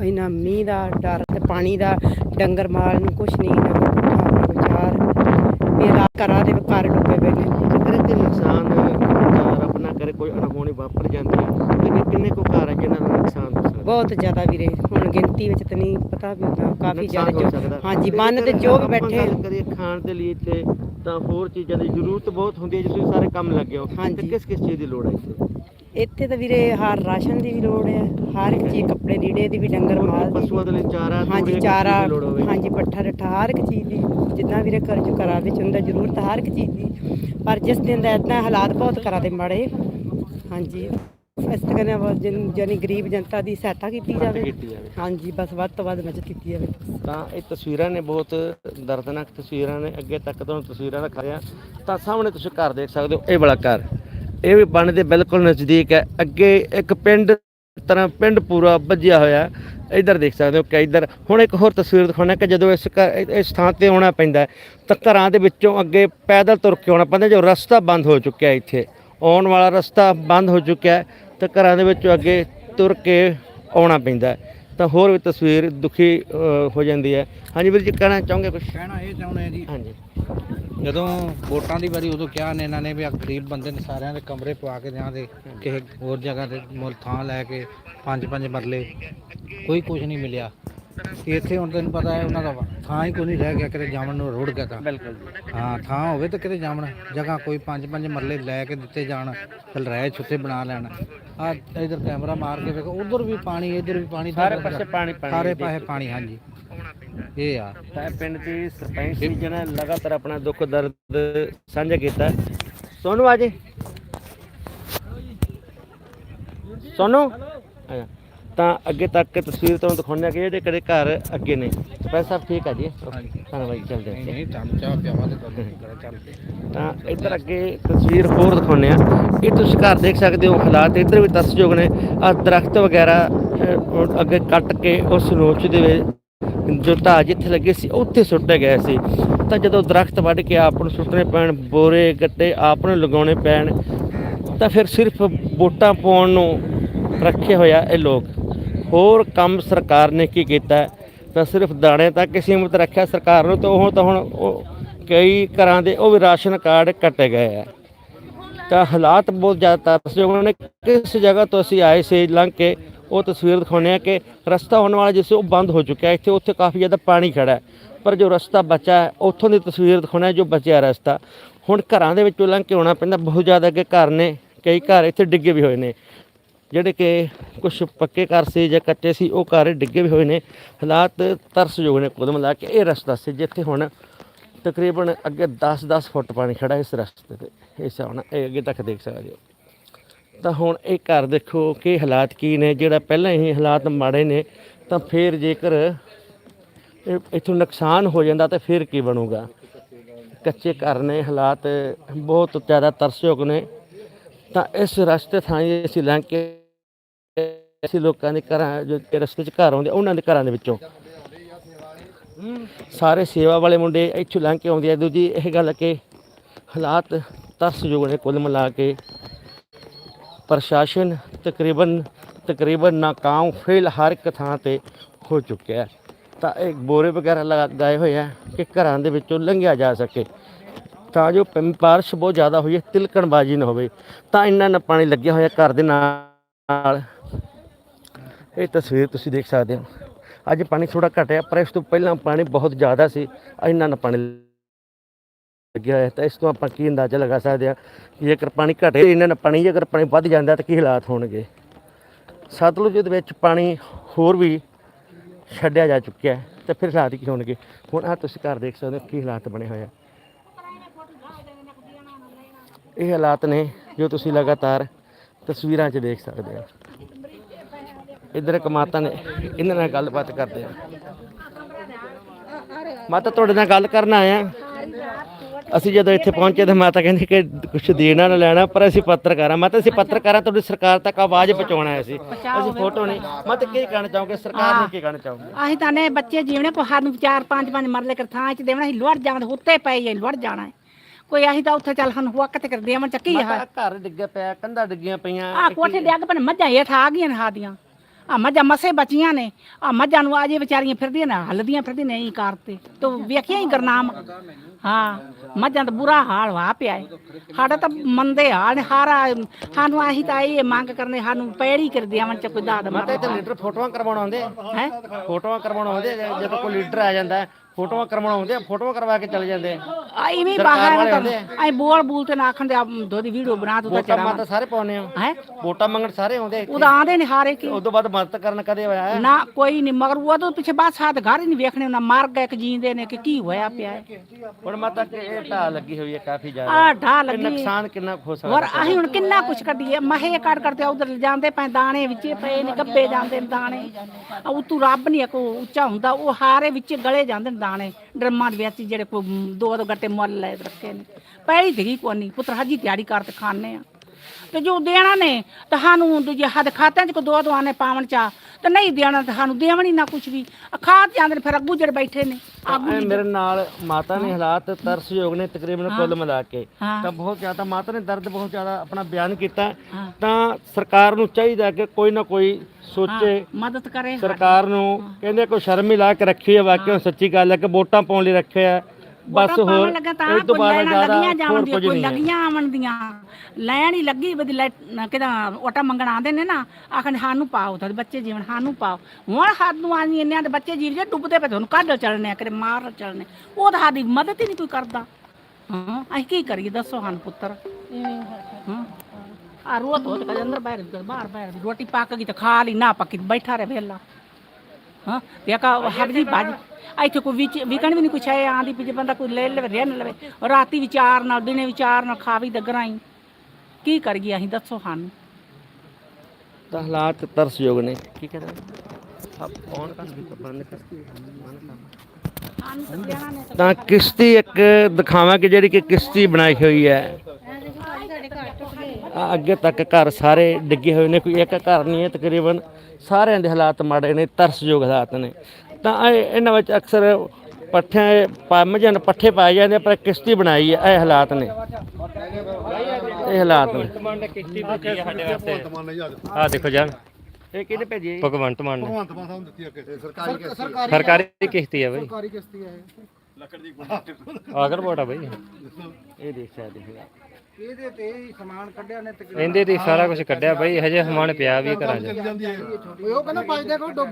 ਇਹਨਾਂ ਮੀਂਹ ਦਾ ਡਰ ਤੇ ਪਾਣੀ ਦਾ ਡੰਗਰ ਮਾਲ ਨੂੰ ਕੁਛ ਨਹੀਂ ਨਾ ਕੋਈ ਪੱਠਾ ਨਾ ਕੋਈ ਚਾਰ ਇਹ ਰਾਤ ਘਰਾਂ ਦੇ ਘਰ ਡੁੱਬੇ ਪਏ ਨੇ ਜੇਕਰ ਇੱਥੇ ਨੁਕਸਾਨ ਅਹ, ਰੱਬ ਨਾ ਕਰੇ ਕੋਈ ਅਣਹੋਣੀ ਵਾਪਰ ਜਾਂਦੀ ਹੈ ਤੇ ਕਿੰਨੇ ਕੁ ਘਰ ਹੈ ਜਿਨ੍ਹਾਂ ਦਾ ਨੁਕਸਾਨ ਹੋ ਸਕਦਾ ਬਹੁਤ ਜ਼ਿਆਦਾ ਵੀਰੇ ਹੁਣ ਗਿਣਤੀ ਵਿੱਚ ਤਾਂ ਨਹੀਂ ਪਤਾ ਵੀ ਹੁੰਦਾ ਕਾਫੀ ਜ਼ਿਆਦਾ ਸਕਦਾ ਜੋ ਹਾਂਜੀ ਬੰਨ ਤੇ ਜੋ ਵੀ ਬੈਠੇ। ਕਰੀਏ ਖਾਣ ਦੇ ਲਈ ਇੱਥੇ ਤਾਂ ਹੋਰ ਚੀਜ਼ਾਂ ਦੀ ਜ਼ਰੂਰਤ ਬਹੁਤ ਹੁੰਦੀ ਹੈ ਜੇ ਤੁਸੀਂ ਸਾਰੇ ਕੰਮ ਲੱਗੇ ਹੋ ਹਾਂਜੀ। ਤੇ ਕਿਸ ਕਿਸ ਚੀਜ਼ ਦੀ ਲੋੜ ਹੈ ਇੱਥੇ? ਤਾਂ ਵੀਰੇ ਹਰ ਰਾਸ਼ਨ ਦੀ ਵੀ ਲੋੜ ਹੈ ਹਰ ਇੱਕ ਚੀਜ਼ ਕੱਪੜੇ ਲੀੜੇ ਦੀ ਵੀ ਡੰਗਰ ਮਾਲ ਦੀ। ਪਸ਼ੂਆਂ ਦੇ ਲਈ ਚਾਰਾ ਹਾਂਜੀ ਚਾਰਾ ਹਾਂਜੀ ਪੱਠਾ ਰੱਠਾ ਹਰ ਇੱਕ ਚੀਜ਼ ਦੀ ਜਿੱਦਾਂ ਵੀਰੇ ਘਰ ਚ ਘਰਾਂ ਵਿੱਚ ਹੁੰਦਾ ਜ਼ਰੂਰਤ ਹਰ ਇੱਕ ਚੀਜ਼ ਦੀ। ਪਰ ਜਿਸ ਦਿਨ ਦਾ ਇਦਾਂ ਹਾਲਾਤ ਬਹੁਤ ਘਰਾਂ ਦੇ ਮਾੜੇ। ਹਾਂਜੀ। ਇਸ ਤਰ੍ਹਾਂ ਹਾਂ ਜਿਨ ਜਾਨੀ ਗਰੀਬ ਜਨਤਾ ਦੀ ਸਹਾਇਤਾ ਕੀਤੀ ਜਾਵੇ। ਕੀਤੀ ਜਾਵੇ। ਹਾਂਜੀ ਬਸ ਵੱਧ ਤੋਂ ਵੱਧ ਮਦਦ ਕੀਤੀ ਜਾਵੇ। ਤਾਂ ਇਹ ਤਸਵੀਰਾਂ ਨੇ ਬਹੁਤ ਦਰਦਨਾਕ ਤਸਵੀਰਾਂ ਨੇ। ਅੱਗੇ ਤੱਕ ਤੁਹਾਨੂੰ ਤਸਵੀਰਾਂ ਦਿਖਾ ਰਿਹਾ ਤਾਂ ਸਾਹਮਣੇ ਤੁਸੀਂ ਘਰ ਦੇਖ ਸਕਦੇ ਹੋ ਇਹ ਵਾਲਾ ਘਰ। ਇਹ ਵੀ ਬੰਨ ਦੇ ਬਿਲਕੁਲ ਨਜ਼ਦੀਕ ਹੈ। ਅੱਗੇ ਇੱਕ ਪਿੰਡ ਤਰ੍ਹਾਂ ਪਿੰਡ ਪੂਰਾ ਵੱਜਿਆ ਹੋਇਆ। ਇੱਧਰ ਦੇਖ ਸਕਦੇ ਹੋ ਕਿ ਇੱਧਰ ਹੁਣ ਇੱਕ ਹੋਰ ਤਸਵੀਰ ਦਿਖਾਉਣਾ ਕਿ ਜਦੋਂ ਇਸ ਘਰ ਇਸ ਥਾਂ ਤੇ ਆਉਣਾ ਪੈਂਦਾ ਹੈ, ਤਾਂ ਘਰਾਂ ਦੇ ਵਿੱਚੋਂ ਅੱਗੇ ਪੈਦਲ ਤੁਰ ਕੇ ਆਉਣਾ ਪੈਂਦਾ ਜੋ ਰਸਤਾ ਬੰਦ ਹੋ ਚੁੱਕਿਆ ਹੈ ਇੱਥੇ। ਆਉਣ ਵਾਲਾ ਰਸਤਾ ਬੰਦ ਹੋ ਚੁੱਕਿਆ ਹੈ। ਤਾਂ ਘਰਾਂ ਦੇ ਵਿੱਚੋਂ ਅੱਗੇ ਤੁਰ ਕੇ ਆਉਣਾ ਪੈਂਦਾ। ਤਾਂ ਹੋਰ ਵੀ ਤਸਵੀਰ ਦੁਖੀ ਹੋ ਜਾਂਦੀ ਹੈ। ਹਾਂਜੀ ਵੀਰ ਜੀ ਕਹਿਣਾ ਚਾਹੋਗੇ ਕੁਝ ਕਹਿਣਾ ਇਹ ਚਾਹੁੰਦੇ ਜੀ। ਹਾਂਜੀ। ਜਦੋਂ ਵੋਟਾਂ ਦੀ ਵਾਰੀ ਉਦੋਂ ਕਿਹਾ ਨੇ ਇਹਨਾਂ ਨੇ ਵੀ ਆ ਗਰੀਬ ਬੰਦੇ ਨੇ ਸਾਰਿਆਂ ਦੇ ਕਮਰੇ ਪਵਾ ਕੇ ਦਿਆਂ ਦੇ ਕਿਸੇ ਹੋਰ ਜਗ੍ਹਾ ਤੇ ਮੁੱਲ ਥਾਂ ਲੈ ਕੇ ਪੰਜ ਪੰਜ ਮਰਲੇ ਕੋਈ ਕੁਝ ਨਹੀਂ ਮਿਲਿਆ। ਕਿ ਇੱਥੇ ਹੁਣ ਤੈਨੂੰ ਪਤਾ ਹੈ ਉਹਨਾਂ ਦਾ ਥਾਂ ਹੀ ਕੋਈ ਨਹੀਂ ਰਹਿ ਗਿਆ ਕਿਤੇ ਜਾਵਣ ਨੂੰ ਰੁੜ ਗਿਆ ਤਾਂ। ਬਿਲਕੁਲ ਹਾਂ ਥਾਂ ਹੋਵੇ ਤਾਂ ਕਿਤੇ ਜਾਵਣ ਜਗ੍ਹਾ ਕੋਈ ਪੰਜ ਪੰਜ ਮਰਲੇ ਲੈ ਕੇ ਦਿੱਤੇ ਜਾਣ ਫਿਰ ਰਹਿ ਛੁੱਤੇ ਬਣਾ ਲੈਣ। ਆ ਇਧਰ ਕੈਮਰਾ ਮਾਰ ਕੇ ਵੇਖੋ ਉਧਰ ਵੀ ਪਾਣੀ ਇਧਰ ਵੀ ਪਾਣੀ ਸਾਰੇ ਪਾਸੇ ਪਾਣੀ ਪਾਣੀ ਸਾਰੇ ਪਾਸੇ ਪਾਣੀ ਹਾਂਜੀ। ਇਹ ਆ। ਤਾਂ ਪਿੰਡ ਦੀ ਸਰਪੰਚ ਸੀ ਜਿਹਨੇ ਲਗਾਤਾਰ ਆਪਣਾ ਦੁੱਖ ਦਰਦ ਸਾਂਝਾ ਕੀਤਾ। ਸੋਨੂ ਆਜੇ ਸੋਨੂ? ਆਜਾ। ਤਾਂ ਅੱਗੇ ਤੱਕ ਤਸਵੀਰ ਤੁਹਾਨੂੰ ਦਿਖਾਉਂਦੇ ਆ ਕਿ ਜਿਹੜੇ ਕਿਹੜੇ ਘਰ ਅੱਗੇ ਨੇ। ਸਰਪੰਚ ਸਾਹਿਬ ਠੀਕ ਆ ਜੀ। ਧੰਨਵਾਦ ਜੀ ਚੱਲਦੇ ਹਾਂ ਨਹੀਂ ਟੰਮ ਚਾਹ ਪਿਆਵਾ ਤੇ ਤੁਹਾਨੂੰ ਚੱਲ ਤਾਂ ਇੱਧਰ ਅੱਗੇ ਤਸਵੀਰ ਹੋਰ ਦਿਖਾਉਂਦੇ ਆ ਇਹ ਤੁਸੀਂ ਘਰ ਦੇਖ ਸਕਦੇ ਹੋ ਹਾਲਾਤ ਇੱਧਰ ਵੀ ਤਰਸਯੋਗ ਨੇ। ਆ ਦਰਖਤ ਵਗੈਰਾ ਅੱਗੇ ਕੱਟ ਕੇ ਉਸ ਨੋਚ ਦੇ ਵਿੱਚ ਜੋ ਢਾਹ ਜਿੱਥੇ ਲੱਗੇ ਸੀ ਉੱਥੇ ਸੁੱਟੇ ਗਏ ਸੀ। ਤਾਂ ਜਦੋਂ ਦਰਖਤ ਵੱਢ ਕੇ ਆਪ ਨੂੰ ਸੁੱਟਣੇ ਪੈਣ ਬੋਰੇ ਗੱਟੇ ਆਪ ਨੂੰ ਲਗਾਉਣੇ ਪੈਣ ਤਾਂ ਫਿਰ ਸਿਰਫ ਵੋਟਾਂ ਪਾਉਣ ਨੂੰ ਰੱਖੇ ਹੋਇਆ ਇਹ ਲੋਕ। ਹੋਰ ਕੰਮ ਸਰਕਾਰ ਨੇ ਕੀ ਕੀਤਾ? ਤਾਂ ਸਿਰਫ ਦਾਣੇ ਤੱਕ ਹੀ ਸੀਮਿਤ ਰੱਖਿਆ ਸਰਕਾਰ ਨੂੰ ਤਾਂ ਉਹ ਤਾਂ ਹੁਣ ਉਹ ਕਈ ਘਰਾਂ ਦੇ ਉਹ ਵੀ ਰਾਸ਼ਨ ਕਾਰਡ ਕੱਟੇ ਗਏ ਆ। ਤਾਂ ਹਾਲਾਤ ਬਹੁਤ ਜ਼ਿਆਦਾ ਤਰਸਯੋਗ ਨੇ। ਕਿਸ ਜਗ੍ਹਾ ਤੋਂ ਅਸੀਂ ਆਏ ਸੀ ਲੰਘ ਕੇ, ਉਹ ਤਸਵੀਰ ਦਿਖਾਉਂਦੇ ਆ ਕਿ ਰਸਤਾ ਹੋਣ ਵਾਲਾ ਜਿਸ ਉਹ ਬੰਦ ਹੋ ਚੁੱਕਿਆ ਇੱਥੇ ਉੱਥੇ ਕਾਫੀ ਜ਼ਿਆਦਾ ਪਾਣੀ ਖੜਾ ਪਰ ਜੋ ਰਸਤਾ ਬਚਾ ਹੈ, ਉੱਥੋਂ ਦੀ ਤਸਵੀਰ ਦਿਖਾਉਣਾ ਹੈ ਜੋ ਬਚਿਆ ਰਸਤਾ। ਹੁਣ ਘਰਾਂ ਦੇ ਵਿੱਚੋਂ ਲੰਘ ਕੇ ਆਉਣਾ ਪੈਂਦਾ। ਬਹੁਤ ਜ਼ਿਆਦਾ ਅੱਗੇ ਘਰ ਨੇ, ਕਈ ਘਰ ਇੱਥੇ ਡਿੱਗੇ ਵੀ ਹੋਏ ਨੇ। ਜਿਹੜੇ ਕਿ ਕੁਝ ਪੱਕੇ ਘਰ ਸੀ ਜਾਂ ਕੱਚੇ ਸੀ, ਉਹ ਘਰ ਡਿੱਗੇ ਵੀ ਹੋਏ ਨੇ। ਹਾਲਾਤ ਤਰਸਯੋਗ ਨੇ ਕੁਦਮ ਲਾ ਕੇ। ਇਹ ਰਸਤਾ ਸੀ ਜਿੱਥੇ ਹੁਣ ਤਕਰੀਬਨ ਅੱਗੇ 10-10 ਫੁੱਟ ਪਾਣੀ ਖੜਾ ਇਸ ਰਸਤੇ ਤੇ। ਇਸ ਹੁਣ ਇਹ ਅੱਗੇ ਤੱਕ ਦੇਖ ਸਕਦੇ ਹੋ। ਤਾਂ ਹੁਣ ਇਹ ਘਰ ਦੇਖੋ ਕਿ ਹਾਲਾਤ ਕੀ ਨੇ। ਜਿਹੜਾ ਪਹਿਲਾਂ ਹੀ ਹਾਲਾਤ ਮਾੜੇ ਨੇ, ਤਾਂ ਫਿਰ ਜੇਕਰ ਇਹ ਇੱਥੋਂ ਨੁਕਸਾਨ ਹੋ ਜਾਂਦਾ ਤਾਂ ਫਿਰ ਕੀ ਬਣੂਗਾ? ਕੱਚੇ ਘਰ ਨੇ, ਹਾਲਾਤ ਬਹੁਤ ਜ਼ਿਆਦਾ ਤਰਸਯੋਗ ਨੇ। ਤਾਂ ਇਸ ਰਸਤੇ ਥਾਂ ਹੀ ਅਸੀਂ ਲੰਘ ਕੇ ਅਸੀਂ ਲੋਕਾਂ ਦੇ ਘਰਾਂ ਜੋ ਰਸਤੇ 'ਚ ਘਰ ਆਉਂਦੇ ਉਹਨਾਂ ਦੇ ਘਰਾਂ ਦੇ ਵਿੱਚੋਂ। ਸਾਰੇ ਸੇਵਾ ਵਾਲੇ ਮੁੰਡੇ ਇੱਥੋਂ ਲੰਘ ਕੇ ਆਉਂਦੇ ਆ। ਦੂਜੀ ਇਹ ਗੱਲ ਕਿ ਹਾਲਾਤ ਤਰਸਯੋਗ ਨੇ ਕੁੱਲ ਮਿਲਾ ਕੇ। ਪ੍ਰਸ਼ਾਸਨ ਤਕਰੀਬਨ ਤਕਰੀਬਨ ਨਾਕਾਮ ਫੇਲ ਹਰ ਇੱਕ ਥਾਂ ਤੇ ਹੋ ਚੁੱਕਿਆ। ਤਾਂ ਇਹ ਬੋਰੇ ਵਗੈਰਾ ਲਗਾਏ ਹੋਏ ਆ ਕਿ ਘਰਾਂ ਦੇ ਵਿੱਚੋਂ ਲੰਘਿਆ ਜਾ ਸਕੇ। ਤਾਂ ਜੋ ਪ- ਬਾਰਿਸ਼ ਬਹੁਤ ਜ਼ਿਆਦਾ ਹੋਈ ਹੈ, ਤਿਲਕਣਬਾਜ਼ੀ ਨਾ ਹੋਵੇ, ਤਾਂ ਇੰਨਾ ਨਾ ਪਾਣੀ ਲੱਗਿਆ ਹੋਇਆ ਘਰ ਦੇ ਨਾਲ। ਇਹ ਤਸਵੀਰ ਤੁਸੀਂ ਦੇਖ ਸਕਦੇ ਹੋ। ਅੱਜ ਪਾਣੀ ਥੋੜਾ ਘਟਿਆ ਪਰ ਇਸ ਤੋਂ ਪਹਿਲਾਂ ਪਾਣੀ ਬਹੁਤ ਜ਼ਿਆਦਾ ਸੀ ਇੰਨਾ ਨਾ ਪਾਣੀ ਲੱਗਿਆ ਹੋਇਆ ਤਾਂ ਇਸ ਤੋਂ ਆਪਾਂ ਕੀ ਅੰਦਾਜ਼ਾ ਲਗਾ ਸਕਦੇ ਹਾਂ ਕਿ ਜੇਕਰ ਪਾਣੀ ਘਟੇ ਇੰਨਾ ਨਾ ਪਾਣੀ ਜੇਕਰ ਪਾਣੀ ਵੱਧ ਜਾਂਦਾ ਤਾਂ ਕੀ ਹਾਲਾਤ ਹੋਣਗੇ? ਸਤਲੁਜ ਦੇ ਵਿੱਚ ਪਾਣੀ ਹੋਰ ਵੀ ਛੱਡਿਆ ਜਾ ਚੁੱਕਿਆ ਹੈ, ਤੇ ਫਿਰ ਹਾਲਾਤ ਕੀ ਹੋਣਗੇ? ਹੁਣ ਆ ਤੁਸੀਂ ਘਰ ਦੇਖ ਸਕਦੇ ਹੋ, ਕੀ ਹਾਲਾਤ ਬਣੇ ਹੋਏ ਆ। ਇਹ ਹਾਲਾਤ ਨੇ ਜੋ ਤੁਸੀਂ ਲਗਾਤਾਰ ਤਸਵੀਰਾਂ 'ਚ ਦੇਖ ਸਕਦੇ ਹੋ। ਇੱਧਰ ਇੱਕ ਮਾਤਾ ਨੇ ਇਹਨਾਂ ਨਾਲ ਗੱਲਬਾਤ ਕਰਦੇ ਆ। ਮਾਤਾ ਤੁਹਾਡੇ ਨਾਲ ਗੱਲ ਕਰਨ ਆਇਆ ਅਸੀਂ ਜਦੋਂ ਇੱਥੇ ਪਹੁੰਚੇ ਤਾਂ ਮਾਤਾ ਕਹਿੰਦੀ ਕਿ ਕੁਝ ਦੇਣਾ ਨਾ ਲੈਣਾ ਪਰ ਅਸੀਂ ਪੱਤਰਕਾਰਾਂ ਮਾਤਾ ਅਸੀਂ ਪੱਤਰਕਾਰਾਂ ਤੁਹਾਡੀ ਸਰਕਾਰ ਤੱਕ ਆਵਾਜ਼ ਪਹੁੰਚਾਉਣਾ ਹੈ ਅਸੀਂ ਅਸੀਂ ਫੋਟੋ ਨਹੀਂ। ਮਾਤਾ ਕੀ ਕਹਿਣਾ ਚਾਹੋਗੇ? ਸਰਕਾਰ ਨੂੰ ਕੀ ਕਹਿਣਾ ਚਾਹੋਗੇ? ਅਸੀਂ ਤਾਂ ਨੇ ਬੱਚੇ ਜੀਵਣੇ ਕੋ ਸਾਨੂੰ ਚਾਰ ਪੰਜ ਪੰਜ ਮਰਲੇ ਕਰ ਥਾਂ ਚ ਦੇਵਣਾ ਅਸੀਂ ਲੁੜ ਜਾਣਾ ਉੱਤੇ ਪਏ ਜਾਈ ਲੁੜ ਜਾਣਾ ਹੈ। ਕੋਈ ਅਸੀਂ ਤਾਂ ਉੱਥੇ ਚੱਲ ਸਾਨੂੰ ਹੁਆ ਕਿਤੇ ਕਰ ਦੇਵਣ ਚੱਕੀ ਆ ਮਾਤਾ ਘਰ ਡਿੱਗਿਆ ਪਿਆ ਕੰਧਾਂ ਡਿੱਗੀਆਂ ਪਈਆਂ ਆ ਕੋਠੇ ਦੇ ਅੱਗ ਪਨ ਮੱਝਾਂ ਹੇਠ ਆ ਗਈਆਂ ਨੇ ਸਾਡੀਆਂ ਆ ਮੱਝਾਂ ਮਸੇ ਬਚੀਆਂ ਨੇ ਆ ਮੱਝਾਂ ਨੂੰ ਆਜੇ ਵਿਚਾਰੀਆਂ ਫਿਰਦੀਆਂ ਨੇ ਹਲਦੀਆਂ ਫਿਰਦੀਆਂ ਨੇ ਇਹੀ ਕਰਤੇ ਤੂੰ। ਵੇਖਿਆ ਹੀ ਗਰਨਾਮ? ਹਾਂ ਮੱਝਾਂ ਦਾ ਬੁਰਾ ਹਾਲ ਵਾ ਪਿਆ ਹੈ ਸਾਡਾ ਤਾਂ ਮੰਦੇ ਹਾਲ ਨੇ ਹਾਰਾ ਸਾਨੂੰ ਅਸੀਂ ਤਾਂ ਇਹ ਮੰਗ ਕਰਨੇ ਸਾਨੂੰ ਪੈੜੀ ਕਰ ਦੇਵਣ ਚ ਕੋਈ ਦਾਦ ਮਾਤਾ ਇੱਥੇ ਲੀਡਰ ਫੋਟੋਆਂ ਕਰਵਾਉਣ ਆਉਂਦੇ ਹੈ? ਫੋਟੋਆਂ ਕਰਵਾਉਣ ਆਉਂਦੇ ਆ ਜਦੋਂ ਕੋਈ ਲੀਡਰ ਆ ਜਾਂਦਾ ਹੈ, ਫੋਟੋਆਂ ਕਰਵਾਉਣ ਆਉਂਦੇ ਆ ਫੋਟੋਆਂ ਕਰਵਾ ਕੇ ਚਲੇ ਜਾਂਦੇ ਆ। ਆਈ ਵੀ ਬਾਹਰ ਆ। ਆਈ ਬੋਲ ਬੋਲ ਤੇ ਨਾ ਆਖਣ ਦੇ ਦੋਦੀ ਵੀਡੀਓ ਬਣਾ ਤੂੰ ਤਾਂ ਵੋਟਾਂ ਚੜਾ ਮਾਤਾ ਸਾਰੇ ਪਾਉਨੇ ਆ ਹੈ? ਵੋਟਾਂ ਮੰਗਣ ਸਾਰੇ ਆਉਂਦੇ ਆ ਇੱਥੇ। ਉਹਦਾ ਆਂਦੇ ਨੇ ਹਾਰੇ ਕੀ ਉਦੋਂ ਬਾਅਦ ਮਦਦ ਕਰਨ ਕਦੇ ਹੋਇਆ? ਹੈ ਨਾ ਕੋਈ ਨਹੀਂ ਮਗਰ ਉਹ ਤੋਂ ਪਿੱਛੇ ਬਾਅਦ ਸਾਥ ਘਰ ਹੀ ਨਹੀਂ ਵੇਖਣੇ ਉਹਨਾਂ ਮਰ ਗਏ ਕਿ ਜੀਂਦੇ ਨੇ ਕਿ ਕੀ ਹੋਇਆ ਪਿਆ ਹੈ? ਹੁਣ ਮਾਤਾ ਕਿ ਇਹ ਢਾਹ ਲੱਗੀ ਹੋਈ ਹੈ ਕਾਫੀ ਜ਼ਿਆਦਾ। ਆ ਢਾ ਲੱਗੀ। ਨੁਕਸਾਨ ਕਿੰਨਾ ਕੁ ਹੋ ਸਕਦਾ ਹੋਰ ਅਸੀਂ ਹੁਣ ਕਿੰਨਾ ਕੁਛ ਕੱਢੀਏ? ਮਹੇ ਕੱਢ ਕਰਦੇ ਉਧਰ ਜਾਂਦੇ ਪਏ ਦਾਣੇ ਵਿੱਚੇ ਪਏ ਨੇ ਗੱਬੇ ਜਾਂਦੇ ਨੇ ਦਾਣੇ। ਉਹ ਤੂੰ ਰੱਬ ਨਹੀਂ ਕੋ ਉੱਚਾ ਹੁੰਦਾ ਉਹ ਹਾਰੇ ਵਿੱਚ ਗਲੇ ਜਾਂਦੇ ਨੇ ਦਾਣੇ, ਡਰਮਾਂ ਦੇ ਵਿੱਚ ਜਿਹੜੇ ਕੋ ਦੋ ਦੋ ਗੱਟੇ ਮੁੱਲ ਲੈ ਰੱਖੇ ਨੇ। ਪਹਿਲੀ ਧੀ ਕੋ ਨਹੀਂ ਪੁੱਤਰ, ਹਜੀ ਤਿਆਰੀ ਕਰ ਤੇ ਖਾਣੇ ਆ। ਤੇ ਜੋ ਦੇਣਾ ਨੇ ਤਾਂ ਸਾਨੂੰ ਦੂਜੇ ਹੱਥ ਖਾਤਿਆਂ 'ਚ ਕੋ ਦੋ ਦੁਆਨੇ ਪਾਵਣ ਚਾ ਤੇ ਨਹੀਂ ਦੇਣਾ ਤਾਂ ਸਾਨੂੰ ਦੇਵਣ ਨਾ ਕੁਛ ਵੀ। ਖਾਤ ਜਾਂਦੇ ਨੇ ਫਿਰ ਅੱਗੂ ਜਿਹੜੇ ਬੈਠੇ ਨੇ ਆਗੂ ਮੇਰੇ ਨਾਲ ਮਾਤਾ ਨੇ ਹਾਲਾਤ ਤਰਸਯੋਗ ਨੇ ਤਕਰੀਬਨ ਕੁੱਲ ਮਿਲਾ ਕੇ। ਤਾਂ ਬਹੁਤ ਜ਼ਿਆਦਾ ਮਾਤਾ ਨੇ ਦਰਦ ਬਹੁਤ ਜ਼ਿਆਦਾ ਆਪਣਾ ਬਿਆਨ ਕੀਤਾ। ਤਾਂ ਸਰਕਾਰ ਨੂੰ ਚਾਹੀਦਾ ਕਿ ਕੋਈ ਨਾ ਕੋਈ ਸੋਚੇ ਮਦਦ ਕਰੇ ਸਰਕਾਰ ਨੂੰ ਕਹਿੰਦੇ ਕੋਈ ਸ਼ਰਮ ਹੀ ਲਾ ਕੇ ਰੱਖੀ ਹੈ ਵਾਕਿਆ ਸੱਚੀ ਗੱਲ ਹੈ ਕਿ ਵੋਟਾਂ ਪਾਉਣ ਲਈ ਰੱਖਿਆ। ਹੈ ਬਸ ਹੋਰ ਲੱਗਾ ਤਾਂ ਤੋਂ ਲੈਣਾ ਜ਼ਿਆਦਾ ਹੋਰ ਕੁਝ ਨਹੀਂ ਲੱਗੀਆਂ ਆਵਣ ਦੀਆਂ। ਲੈਣ ਹੀ ਲੱਗੀ ਬਦੀ ਕਿਦਾਂ ਵੋਟਾਂ ਮੰਗਣ ਆਉਂਦੇ ਨੇ ਨਾ ਆਖਣ ਸਾਨੂੰ ਪਾਓ ਤੁਹਾਡੇ ਬੱਚੇ ਜੀਵਨ ਸਾਨੂੰ ਪਾਓ। ਹੁਣ ਹੱਦ ਨੂੰ ਆਨੀ ਇੰਨਿਆਂ ਦੇ ਬੱਚੇ ਜੀਵ ਜੇ ਡੁੱਬਦੇ ਪਏ ਤੁਹਾਨੂੰ ਕੱਢ ਚੱਲਣੇ ਆ ਕਰੇ ਮਾਰ ਚੱਲਣੇ। ਉਹ ਤਾਂ ਸਾਡੀ ਮਦਦ ਹੀ ਨਹੀਂ ਕੋਈ ਕਰਦਾ। ਹਾਂ ਅਸੀਂ ਕੀ ਕਰੀਏ ਦੱਸੋ ਹਨ ਪੁੱਤਰ। ਹਾਂ। ਆ ਰੋਤ ਹੋ ਤੇ ਅੰਦਰ ਬਾਹਰ ਬਾਹਰ ਬਾਹਰ ਰੋਟੀ ਪੱਕ ਗਈ ਤਾਂ ਖਾ ਲਈ ਨਾ ਪੱਕੀ ਤੇ ਬੈਠਾ ਰਹੇ ਵੇਲਾ। ਹਾਂ ਤੇ ਕਾ ਹਬਜੀ ਬਾਜ ਇੱਥੇ ਕੋਈ ਵਿਚ ਵਿਕਣ ਵੀ ਨਹੀਂ ਕੁਛ ਹੈ ਆਂਦੀ ਵੀ ਜੇ ਬੰਦਾ ਕੋਈ ਲੈ ਲਵੇ ਰਹਿ ਨਾ ਲਵੇ। ਰਾਤੀ ਵਿਚਾਰ ਨਾਲ ਦਿਨੇ ਵਿਚਾਰ ਨਾਲ ਖਾਵੀ ਦਗਰਾਈ ਕੀ ਕਰ ਗਿਆ ਅਸੀਂ ਦੱਸੋ ਸਾਨੂੰ। ਤਾਂ ਹਾਲਾਤ ਤਰਸਯੋਗ ਨੇ। ਕੀ ਕਹਿੰਦੇ ਆਪ ਕੌਣ ਕਰ ਬੰਦ ਕਰ। ਸਾਨੂੰ ਤਾਂ ਦੇਣਾ ਨੇ ਤਾਂ ਕਿਸ਼ਤੀ ਇੱਕ ਦਿਖਾਵਾਂਗੇ ਜਿਹੜੀ ਕਿ ਕਿਸ਼ਤੀ ਬਣਾਈ ਹੋਈ ਹੈ। ਅੱਗੇ ਤੱਕ ਘਰ ਸਾਰੇ ਡਿੱਗੇ ਹੋਏ ਨੇ ਕੋਈ ਇੱਕ ਘਰ ਨਹੀਂ ਹੈ ਤਕਰੀਬਨ। ਸਾਰਿਆਂ ਦੇ ਹਾਲਾਤ ਮਾੜੇ ਨੇ ਤਰਸਯੋਗ ਹਾਲਾਤ ਨੇ। ਤਾਂ ਇਹ- ਇਹਨਾਂ ਵਿੱਚ ਅਕਸਰ ਪੱਠੇ ਪੰਮ ਜਨ ਪੱਠੇ ਪਾਏ ਜਾਂਦੇ ਪਰ ਕਿਸ਼ਤੀ ਬਣਾਈ ਹੈ ਇਹ ਹਾਲਾਤ ਨੇ। ਇਹ ਹਾਲਾਤ ਨੇ। ਆ ਸਾਡੇ ਵਾਸਤੇ ਆ ਦੇਖੋ ਜਾਨ। ਇਹ ਕਿਹਨੇ ਭੇਜੀ? ਭਗਵੰਤ ਮਾਨ ਨੇ। ਭਗਵੰਤ ਮਾਨ ਸਾਹਿਬ ਦਿੱਤੀ ਆ ਕਿਸੇ ਸਰਕਾਰੀ ਕਿਸੇ ਸਰਕਾਰੀ ਕਿਸ਼ਤੀ ਆ। ਬਈ। ਸਰਕਾਰੀ ਕਿਸ਼ਤੀ ਹੈ ਆਗਰ ਬੋਟਾ ਬਈ। ਇਹ ਦੇਖ ਸਕਦੇ ਹੋ। ਇਹਦੇ ਤੇ ਹੀ ਸਮਾਨ ਕੱਢਿਆ ਨੇ ਤਕਰੀਬਨ ਇਹਦੇ ਤੇ ਸਾਰਾ ਕੁਝ ਕੱਢਿਆ ਬਈ ਹਜੇ ਸਮਾਨ ਪਿਆ ਵੀ ਘਰਾਂ 'ਚ। ਉਹ ਕਹਿੰਦਾ ਪੰਜ ਦੇ ਕੋਈ ਡੁੱਬ